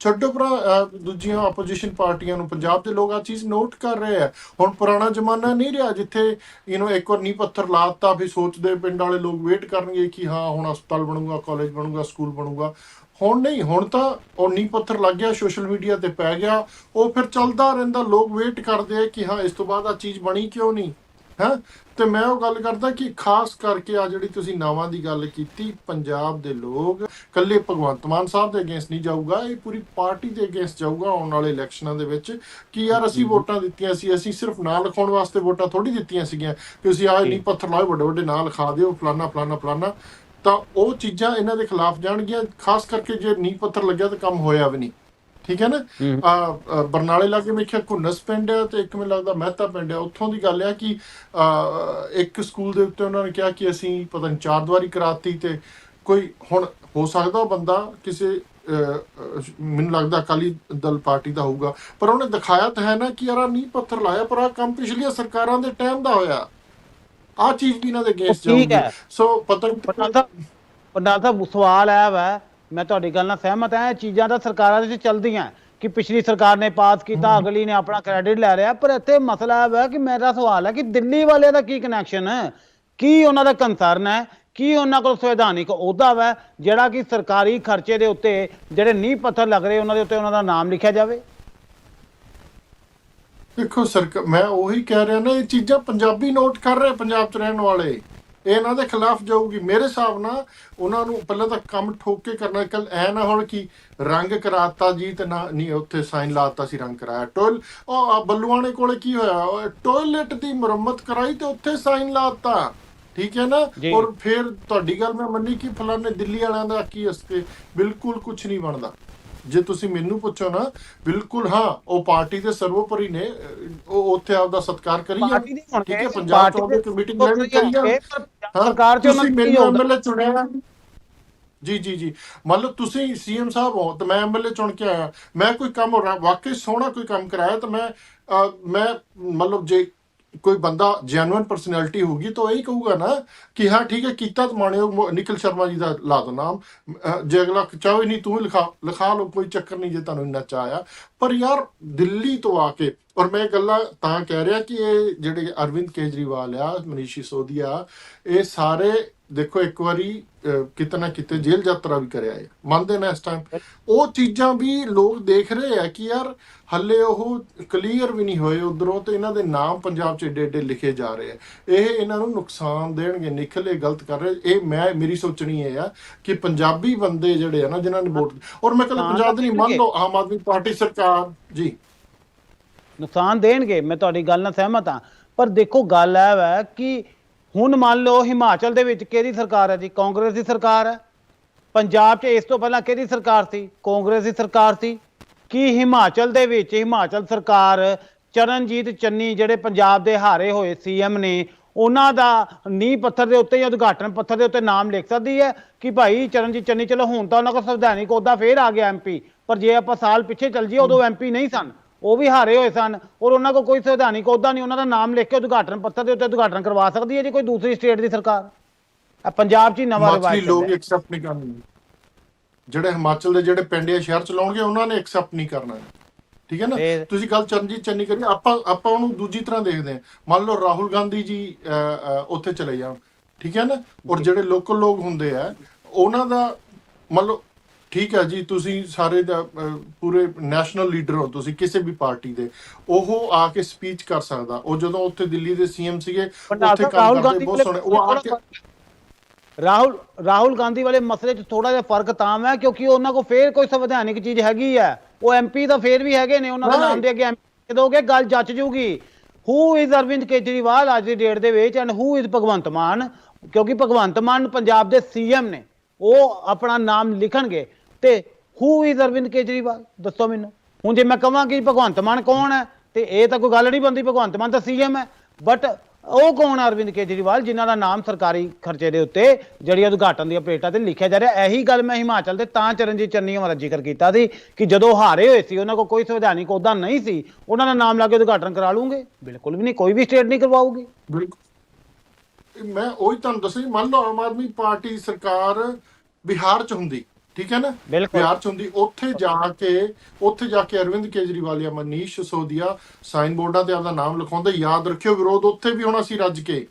ਛੱਡੋ ਭਰਾ ਦੂਜੀਆਂ ਆਪੋਜੀਸ਼ਨ ਪਾਰਟੀਆਂ ਨੂੰ, ਪੰਜਾਬ ਦੇ ਲੋਕ ਆ ਚੀਜ਼ ਨੋਟ ਕਰ ਰਹੇ ਆ। ਹੁਣ ਪੁਰਾਣਾ ਜ਼ਮਾਨਾ ਨਹੀਂ ਰਿਹਾ ਜਿੱਥੇ ਇਹਨੂੰ ਇੱਕ ਵਾਰ ਨੀ ਪੱਥਰ ਲਾਤਾ ਫਿਰ ਸੋਚਦੇ ਪਿੰਡ ਵਾਲੇ ਲੋਕ ਵੇਟ ਕਰਨਗੇ ਕਿ ਹਾਂ, ਹੁਣ ਹਸਪਤਾਲ ਬਣੂਗਾ ਕਾਲਜ ਬਣੂਗਾ ਸਕੂਲ ਬਣੂਗਾ। ਹੁਣ ਨਹੀਂ, ਹੁਣ ਤਾਂ ਉਹ ਨੀ ਪੱਥਰ ਲੱਗ ਗਿਆ ਸੋਸ਼ਲ ਮੀਡੀਆ ਤੇ ਪੈ ਗਿਆ। ਉਹ ਫਿਰ ਚੱਲਦਾ ਰਹਿੰਦਾ, ਲੋਕ ਵੇਟ ਕਰਦੇ ਆ ਕਿ ਹਾਂ, ਇਸ ਤੋਂ ਬਾਅਦ ਆ ਚੀਜ਼ ਬਣੀ ਕਿਉਂ ਨਹੀਂ? ਹੈ? ਤੇ ਮੈਂ ਉਹ ਗੱਲ ਕਰਦਾ ਕਿ ਖਾਸ ਕਰਕੇ ਆ ਜਿਹੜੀ ਤੁਸੀਂ ਨਾਵਾਂ ਦੀ ਗੱਲ ਕੀਤੀ ਪੰਜਾਬ ਦੇ ਲੋਕ ਕੱਲੇ ਭਗਵੰਤ ਮਾਨ ਸਾਹਿਬ ਦੇ ਅਗੇਂਸਟ ਨਹੀਂ ਜਾਊਗਾ ਇਹ ਪੂਰੀ ਪਾਰਟੀ ਦੇ ਅਗੇਂਸਟ ਜਾਊਗਾ ਆਉਣ ਵਾਲੇ ਇਲੈਕਸ਼ਨਾਂ ਦੇ ਵਿੱਚ ਕਿ ਯਾਰ ਅਸੀਂ ਵੋਟਾਂ ਦਿੱਤੀਆਂ ਸੀ ਅਸੀਂ ਸਿਰਫ ਨਾਂ ਲਿਖਾਉਣ ਵਾਸਤੇ ਵੋਟਾਂ ਥੋੜੀ ਦਿੱਤੀਆਂ ਸੀਗੀਆਂ ਕਿ ਤੁਸੀਂ ਆਹ ਨਹੀਂ ਪੱਥਰ ਲਾਓ ਵੱਡੇ ਵੱਡੇ ਨਾਂ ਲਿਖਾ ਦਿਓ ਫਲਾਨਾ ਫਲਾਨਾ ਫਲਾਨਾ। ਤਾਂ ਉਹ ਚੀਜ਼ਾਂ ਇਹਨਾਂ ਦੇ ਖਿਲਾਫ ਜਾਣਗੀਆਂ ਖਾਸ ਕਰਕੇ ਜੇ ਨੀ ਪੱਥਰ ਲੱਗਿਆ ਤਾਂ ਕੰਮ ਹੋਇਆ ਵੀ ਨਹੀਂ। ਠੀਕ ਹੈ ਨਾ? ਆ ਬਰਨਾਲੇ ਲਾਗੇ ਮੈਂ ਕਿਹਾ ਘੁੰਨਸ ਪਿੰਡ ਹੈ ਤੇ ਇੱਕ ਮੈਨੂੰ ਲੱਗਦਾ ਮਹਿਤਾ ਪਿੰਡ ਹੈ। ਉੱਥੋਂ ਦੀ ਗੱਲ ਹੈ ਕਿ ਇੱਕ ਸਕੂਲ ਦੇ ਉੱਤੇ ਉਹਨਾਂ ਨੇ ਕਿਹਾ ਕਿ ਅਸੀਂ ਪਤਾ ਨਹੀਂ ਚਾਰ ਦੀਵਾਰੀ ਕਰਾਤੀ ਤੇ ਕੋਈ ਹੁਣ ਹੋ ਸਕਦਾ ਉਹ ਬੰਦਾ ਕਿਸੇ ਮੈਨੂੰ ਲੱਗਦਾ ਅਕਾਲੀ ਦਲ ਪਾਰਟੀ ਦਾ ਹੋਊਗਾ। ਪਰ ਉਹਨੇ ਦਿਖਾਇਆ ਤਾਂ ਹੈ ਨਾ ਕਿ ਯਾਰ ਨੀ ਪੱਥਰ ਲਾਇਆ ਪਰ ਆ ਕੰਮ ਪਿਛਲੀਆਂ ਸਰਕਾਰਾਂ ਦੇ ਟਾਈਮ ਦਾ ਹੋਇਆ। ਆ ਚੀਜ਼ ਵੀ ਇਹਨਾਂ ਦੇ ਅਗੇਂਸਟ ਜਾਊਗੀ। ਸੋ ਪਤਾ ਪਟਾਲ ਸਾਹਿਬ ਪਟਾਲ ਸਾਹਿਬ ਸਵਾਲ ਹੈ ਵਾ ਮੈਂ ਤੁਹਾਡੀ ਗੱਲ ਨਾਲ ਸਹਿਮਤ ਹਾਂ ਇਹ ਚੀਜ਼ਾਂ ਤਾਂ ਸਰਕਾਰਾਂ ਦੇ ਵਿੱਚ ਚੱਲਦੀਆਂ ਕਿ ਪਿਛਲੀ ਸਰਕਾਰ ਨੇ ਪਾਸ ਕੀਤਾ ਅਗਲੀ ਨੇ ਆਪਣਾ ਕ੍ਰੈਡਿਟ ਲੈ ਰਿਹਾ ਪਰ ਇੱਥੇ ਮਸਲਾ ਇਹ ਹੈ ਕਿ ਮੇਰਾ ਸਵਾਲ ਹੈ ਕਿ ਦਿੱਲੀ ਵਾਲਿਆਂ ਦਾ ਕੀ ਕਨੈਕਸ਼ਨ ਹੈ? ਕੀ ਉਹਨਾਂ ਦਾ ਕੰਸਰਨ ਹੈ? ਕੀ ਉਹਨਾਂ ਕੋਲ ਸੰਵਿਧਾਨਿਕ ਅਹੁਦਾ ਵਾ ਜਿਹੜਾ ਕਿ ਸਰਕਾਰੀ ਖਰਚੇ ਦੇ ਉੱਤੇ ਜਿਹੜੇ ਨੀਂਹ ਪੱਥਰ ਲੱਗ ਰਹੇ ਉਹਨਾਂ ਦੇ ਉੱਤੇ ਉਹਨਾਂ ਦਾ ਨਾਮ ਲਿਖਿਆ ਜਾਵੇ? ਦੇਖੋ ਸਰਕਾਰ ਮੈਂ ਉਹੀ ਕਹਿ ਰਿਹਾ ਨਾ ਇਹ ਚੀਜ਼ਾਂ ਪੰਜਾਬੀ ਨੋਟ ਕਰ ਰਹੇ ਪੰਜਾਬ 'ਚ ਰਹਿਣ ਵਾਲੇ। ਇਹਨਾਂ ਦੇ ਖਿਲਾਫ ਜਾਊਗੀ ਮੇਰੇ ਹਿਸਾਬ ਨਾਲ ਉਹਨਾਂ ਨੂੰ ਪਹਿਲਾਂ ਤਾਂ ਕੰਮ ਠੋਕ ਕੇ ਕਰਨਾ ਕੱਲ ਐ ਨਾ ਹੁਣ ਕਿ ਰੰਗ ਕਰਾਤਾ ਜੀ ਤੇ ਨਾ ਨਹੀਂ ਉੱਥੇ ਸਾਈਨ ਲਾਤਾ ਸੀ ਰੰਗ ਕਰਾਇਆ। ਟੋਇਲ ਉਹ ਬੱਲੂਆਣੇ ਕੋਲੇ ਕੀ ਹੋਇਆ? ਟੋਇਲਟ ਦੀ ਮੁਰੰਮਤ ਕਰਾਈ ਤੇ ਉੱਥੇ ਸਾਈਨ ਲਾਤਾ। ਠੀਕ ਹੈ ਨਾ। ਔਰ ਫਿਰ ਤੁਹਾਡੀ ਗੱਲ ਮੈਂ ਮੰਨੀ ਕਿ ਫਲਾਣੇ ਦਿੱਲੀ ਵਾਲਿਆਂ ਦਾ ਕੀ ਅਸਤੇ ਬਿਲਕੁਲ ਕੁਝ ਨਹੀਂ ਬਣਦਾ। ਜੇ ਤੁਸੀਂ ਮੈਨੂੰ ਪੁੱਛੋ ਨਾ ਬਿਲਕੁਲ ਹਾਂ ਉਹ ਪਾਰਟੀ ਦੇ ਸਰਵੋਪਰੀ ਨੇ ਉਹ ਉੱਥੇ ਆਪਦਾ ਸਤਿਕਾਰ ਕਰੀ। ਪਾਰਟੀ ਨਹੀਂ ਠੀਕ ਹੈ ਪੰਜਾਬ ਤੋਂ ਦੇ ਦੀ ਮੀਟਿੰਗ ਕਰੀ ਜਾਣ। ਹੋਣਗੇ, ਪਰ ਹਾਂ, ਸਰਕਾਰ 'ਚ ਦਾ ਮੈਨੂੰ? ਐਮਐਲਏ ਚੁਣਿਆ ਜੀ ਜੀ ਜੀ ਮੰਨ ਲਓ ਤੁਸੀਂ ਸੀਐਮ ਸਾਹਿਬ ਹੋ ਤੇ ਮੈਂ ਐਮਐਲਏ ਚੁਣ ਕੇ ਆਇਆ ਮੈਂ ਕੋਈ ਕੰਮ ਵਾਕਈ ਸੋਹਣਾ ਕੋਈ ਕੰਮ ਕਰਾਇਆ ਤਾਂ ਮੈਂ ਮੈਂ ਮਤਲਬ ਜੇ ਕੋਈ ਬੰਦਾ ਜੈਨੂਇਨ ਪਰਸਨੈਲਿਟੀ ਹੋਊਗੀ ਤਾਂ ਇਹੀ ਕਹੂਗਾ ਨਾ ਕਿ ਹਾਂ ਠੀਕ ਹੈ ਕੀਤਾ ਤਾਂ ਮਾਣਿਓ ਨਿਖਿਲ ਸ਼ਰਮਾ ਜੀ ਦਾ ਲਾ ਦੋ ਨਾਮ। ਅਹ, ਜੇ ਅਗਲਾ ਚਾਹੇ ਨਹੀਂ ਤੂੰ ਲਿਖਾ ਲਿਖਾ ਲਓ ਕੋਈ ਚੱਕਰ ਨਹੀਂ ਜੇ ਤੁਹਾਨੂੰ ਇੰਨਾ ਚਾਹ ਪਰ ਯਾਰ ਦਿੱਲੀ ਤੋਂ ਆ ਕੇ ਔਰ ਮੈਂ ਗੱਲਾਂ ਤਾਂ ਕਹਿ ਰਿਹਾ ਕਿ ਇਹ ਜਿਹੜੇ ਅਰਵਿੰਦ ਕੇਜਰੀਵਾਲ ਆ ਮਨੀਸ਼ ਸਿਸੋਦੀਆ ਇਹ ਸਾਰੇ ਦੇਖੋ ਇੱਕ ਵਾਰੀ ਅਹ, ਕਿਤੇ ਜੇਲ੍ਹ ਯਾਤਰਾ ਵੀ ਕਰਿਆ ਹੈ। ਮੰਨਦੇ ਨੇ ਇਸ ਟਾਈਮ ਉਹ ਚੀਜ਼ਾਂ ਵੀ ਲੋਕ ਦੇਖ ਰਹੇ ਆ ਕਿ ਯਾਰ ਹੱਲੇ ਉਹ ਕਲੀਅਰ ਵੀ ਨਹੀਂ ਹੋਏ ਉਧਰੋਂ ਤੇ ਇਹਨਾਂ ਦੇ ਨਾਮ ਪੰਜਾਬ 'ਚ ਏਡੇ ਏਡੇ ਲਿਖੇ ਜਾ ਰਹੇ ਆ। ਇਹ ਇਹਨਾਂ ਨੂੰ ਨੁਕਸਾਨ ਦੇਣਗੇ ਨਿਖਲ ਇਹ ਗਲਤ ਕਰ ਰਹੇ ਇਹ ਮੈਂ ਮੇਰੀ ਸੋਚਣੀ ਇਹ ਆ ਕਿ ਪੰਜਾਬੀ ਬੰਦੇ ਜਿਹੜੇ ਆ ਨਾ ਜਿਨ੍ਹਾਂ ਨੇ ਵੋਟ ਔਰ ਮੈਂ ਨੁਕਸਾਨ ਪੰਜਾਬ ਦੇ ਨਹੀਂ ਮੰਨ। ਲਓ ਆਮ ਆਦਮੀ ਪਾਰਟੀ ਸਰਕਾਰ ਜੀ। ਨੁਕਸਾਨ ਦੇਣਗੇ, ਮੈਂ ਤੁਹਾਡੀ ਗੱਲ ਨਾਲ ਸਹਿਮਤ ਹਾਂ। ਪਰ ਦੇਖੋ, ਗੱਲ ਇਹ ਹੈ ਕਿ ਹੁਣ ਮੰਨ ਲਓ ਹਿਮਾਚਲ ਦੇ ਵਿੱਚ ਕਿਹਦੀ ਸਰਕਾਰ ਹੈ ਜੀ? ਕਾਂਗਰਸ ਦੀ ਸਰਕਾਰ ਹੈ। ਪੰਜਾਬ 'ਚ ਇਸ ਤੋਂ ਪਹਿਲਾਂ ਕਿਹਦੀ ਸਰਕਾਰ ਸੀ? ਕਾਂਗਰਸ ਦੀ ਸਰਕਾਰ ਸੀ। ਕੀ ਹਿਮਾਚਲ ਦੇ ਵਿੱਚ ਹਿਮਾਚਲ ਸਰਕਾਰ ਚਰਨਜੀਤ ਚੰਨੀ ਜਿਹੜੇ ਪੰਜਾਬ ਦੇ ਹਾਰੇ ਹੋਏ ਸੀਐਮ ਨੇ, ਉਹਨਾਂ ਦਾ ਨੀਂਹ ਪੱਥਰ ਦੇ ਉੱਤੇ ਜਾਂ ਉਦਘਾਟਨ ਪੱਥਰ ਦੇ ਉੱਤੇ ਨਾਮ ਲਿਖ ਸਕਦੀ ਹੈ? ਕਿ ਭਾਈ ਚਰਨਜੀਤ ਚੰਨੀ, ਚਲੋ ਹੁਣ ਤਾਂ ਉਹਨਾਂ ਕੋਲ ਸੰਵਿਧਾਨਿਕ ਅਹੁਦਾ ਫੇਰ ਆ ਗਿਆ ਐਮਪੀ ਪਰ ਜੇ ਆਪਾਂ ਸਾਲ ਪਿੱਛੇ ਚੱਲ ਜਾਈਏ, ਉਦੋਂ ਐਮਪੀ ਨਹੀਂ ਸਨ। ਉਹ ਵੀ ਹਾਰੇ ਹੋਏ ਸਨ। ਔਰ ਉਹਨਾਂ ਕੋਲ ਕੋਈ ਸੰਵਿਧਾਨਿਕ ਅਹੁਦਾ ਨਹੀਂ ਉਹਨਾਂ ਦਾ ਨਾਮ ਲਿਖ ਕੇ ਉਦਘਾਟਨ ਪੱਤਰ ਦੇ ਉੱਤੇ ਉਦਘਾਟਨ ਕਰਵਾ ਸਕਦੀ ਹੈ ਜੀ ਕੋਈ ਦੂਸਰੀ ਸਟੇਟ ਦੀ ਸਰਕਾਰ? ਇਹ ਪੰਜਾਬ 'ਚ ਹੀ ਨਵਾਂ ਹਿਮਾਚਲੀ ਰਿਵਾਜ ਲੋਕ ਚੱਲਿਆ। ਐਕਸੈਪਟ ਨਹੀਂ ਕਰਨਗੇ। ਜਿਹੜੇ ਹਿਮਾਚਲ ਦੇ ਜਿਹੜੇ ਪਿੰਡ ਜਾਂ ਸ਼ਹਿਰ ਚਲਾਉਣਗੇ ਉਹਨਾਂ ਨੇ ਐਕਸੈਪਟ ਨਹੀਂ ਕਰਨਾ। ਠੀਕ ਹੈ ਨਾ? ਤੁਸੀਂ ਗੱਲ ਚਰਨਜੀਤ ਚੰਨੀ ਕਰੀ ਆਪਾਂ ਆਪਾਂ ਉਹਨੂੰ ਦੂਜੀ ਤਰ੍ਹਾਂ ਦੇਖਦੇ ਹਾਂ। ਮੰਨ ਲਓ ਰਾਹੁਲ ਗਾਂਧੀ ਜੀ ਉੱਥੇ ਚਲੇ ਜਾਣ। ਠੀਕ ਹੈ ਨਾ? ਔਰ ਜਿਹੜੇ ਲੋਕਲ ਲੋਕ ਹੁੰਦੇ ਆ ਉਹਨਾਂ ਦਾ ਮੰਨ ਲਓ ਠੀਕ ਹੈ ਜੀ ਤੁਸੀਂ ਸਾਰੇ ਦਾ, ਪੂਰੇ ਨੈਸ਼ਨਲ ਲੀਡਰ ਹੋ ਤੁਸੀਂ ਕਿਸੇ ਵੀ ਪਾਰਟੀ ਦੇ। ਉਹ ਆ ਕੇ ਸਪੀਚ ਕਰ ਸਕਦਾ। ਉਹ ਜਦੋਂ ਉੱਥੇ ਦਿੱਲੀ ਦੇ ਸੀਐਮ ਸੀਗੇ ਉੱਥੇ ਕੰਮ ਕਰਦੇ ਬਹੁਤ ਸੋਹਣੇ। ਉਹ ਆ ਕੇ ਰਾਹੁਲ ਰਾਹੁਲ ਗਾਂਧੀ ਵਾਲੇ ਮਸਲੇ 'ਚ ਥੋੜਾ ਜਿਹਾ ਫ਼ਰਕ ਤਾਂ ਹੈ ਕਿਉਂਕਿ ਉਹਨਾਂ ਕੋਲ ਫੇਰ ਕੋਈ ਸੰਵਿਧਾਨਿਕ ਚੀਜ਼ ਹੈਗੀ ਹੈ। ਉਹ ਐਮਪੀ ਤਾਂ ਫੇਰ ਵੀ ਹੈਗੇ ਨੇ ਉਹਨਾਂ ਦੇ. ਨਾਮ ਦੇ ਅੱਗੇ ਐਮਪੀ ਦੋਗੇ ਗੱਲ ਜੱਚ ਜੂਗੀ। ਹੂ ਇਜ਼ ਅਰਵਿੰਦ ਕੇਜਰੀਵਾਲ ਅੱਜ ਦੀ ਡੇਟ ਦੇ ਵਿੱਚ and who is Bhagwant Mann? ਕਿਉਂਕਿ ਭਗਵੰਤ ਮਾਨ ਪੰਜਾਬ ਦੇ ਸੀਐਮ ਨੇ। ਉਹ ਆਪਣਾ ਨਾਮ ਲਿਖਣਗੇ। ਤੇ ਹੂ ਇਜ਼ ਅਰਵਿੰਦ ਕੇਜਰੀਵਾਲ ਦੱਸੋ ਮੈਨੂੰ। ਹੁਣ ਜੇ ਮੈਂ ਕਹਾਂ ਕਿ ਭਗਵੰਤ ਮਾਨ ਕੌਣ ਹੈ, ਤੇ ਇਹ ਤਾਂ ਕੋਈ ਗੱਲ ਨਹੀਂ ਬੰਦੀ ਭਗਵੰਤ ਮਾਨ ਤਾਂ ਸੀਐਮ ਹੈ। ਬਟ ਉਹ ਕੌਣ ਅਰਵਿੰਦ ਕੇਜਰੀਵਾਲ ਜਿਨ੍ਹਾਂ ਦਾ ਨਾਮ ਸਰਕਾਰੀ ਖਰਚੇ ਦੇ ਉੱਤੇ ਜਿਹੜੀ ਉਦਘਾਟਨ ਦੀਆਂ ਪਲੇਟਾਂ ਤੇ ਲਿਖਿਆ ਜਾ ਰਿਹਾ। ਇਹੀ ਗੱਲ ਮੈਂ ਹਿਮਾਚਲ ਦੇ ਤਾਂ ਚਰਨਜੀਤ ਚੰਨੀਆਂ ਵਾਲਾ ਜ਼ਿਕਰ ਕੀਤਾ ਸੀ ਕਿ ਜਦੋਂ ਹਾਰੇ ਹੋਏ ਸੀ, ਉਹਨਾਂ ਕੋਲ ਕੋਈ ਸੰਵਿਧਾਨਿਕ ਅਹੁਦਾ ਨਹੀਂ ਸੀ, ਉਹਨਾਂ ਦਾ ਨਾਮ ਲਾ ਕੇ ਉਦਘਾਟਨ ਕਰਾ ਲੂਗੇ। ਬਿਲਕੁਲ ਵੀ ਨਹੀਂ, ਕੋਈ ਵੀ ਸਟੇਟ ਨਹੀਂ ਕਰਵਾਊਗੀ। ਮੈਂ ਉਹੀ ਤੁਹਾਨੂੰ ਦੱਸਿਆ ਮੰਨ ਲਓ ਆਮ ਆਦਮੀ ਪਾਰਟੀ ਸਰਕਾਰ ਬਿਹਾਰ ਚ ਹੁੰਦੀ। ਠੀਕ ਹੈ ਨਾ। ਬਿਹਾਰ ਚ ਹੁੰਦੀ ਉੱਥੇ ਜਾ ਕੇ ਉੱਥੇ ਜਾ ਕੇ ਅਰਵਿੰਦ ਕੇਜਰੀਵਾਲ ਜਾਂ ਮਨੀਸ਼ ਸਿਸੋਦੀਆ ਸਾਈਨ ਬੋਰਡਾਂ ਤੇ ਆਪਦਾ ਨਾਮ ਲਿਖਾਉਂਦੇ ਯਾਦ ਰੱਖਿਓ ਵਿਰੋਧ ਉੱਥੇ ਵੀ ਹੋਣਾ ਸੀ ਰੱਜ ਕੇ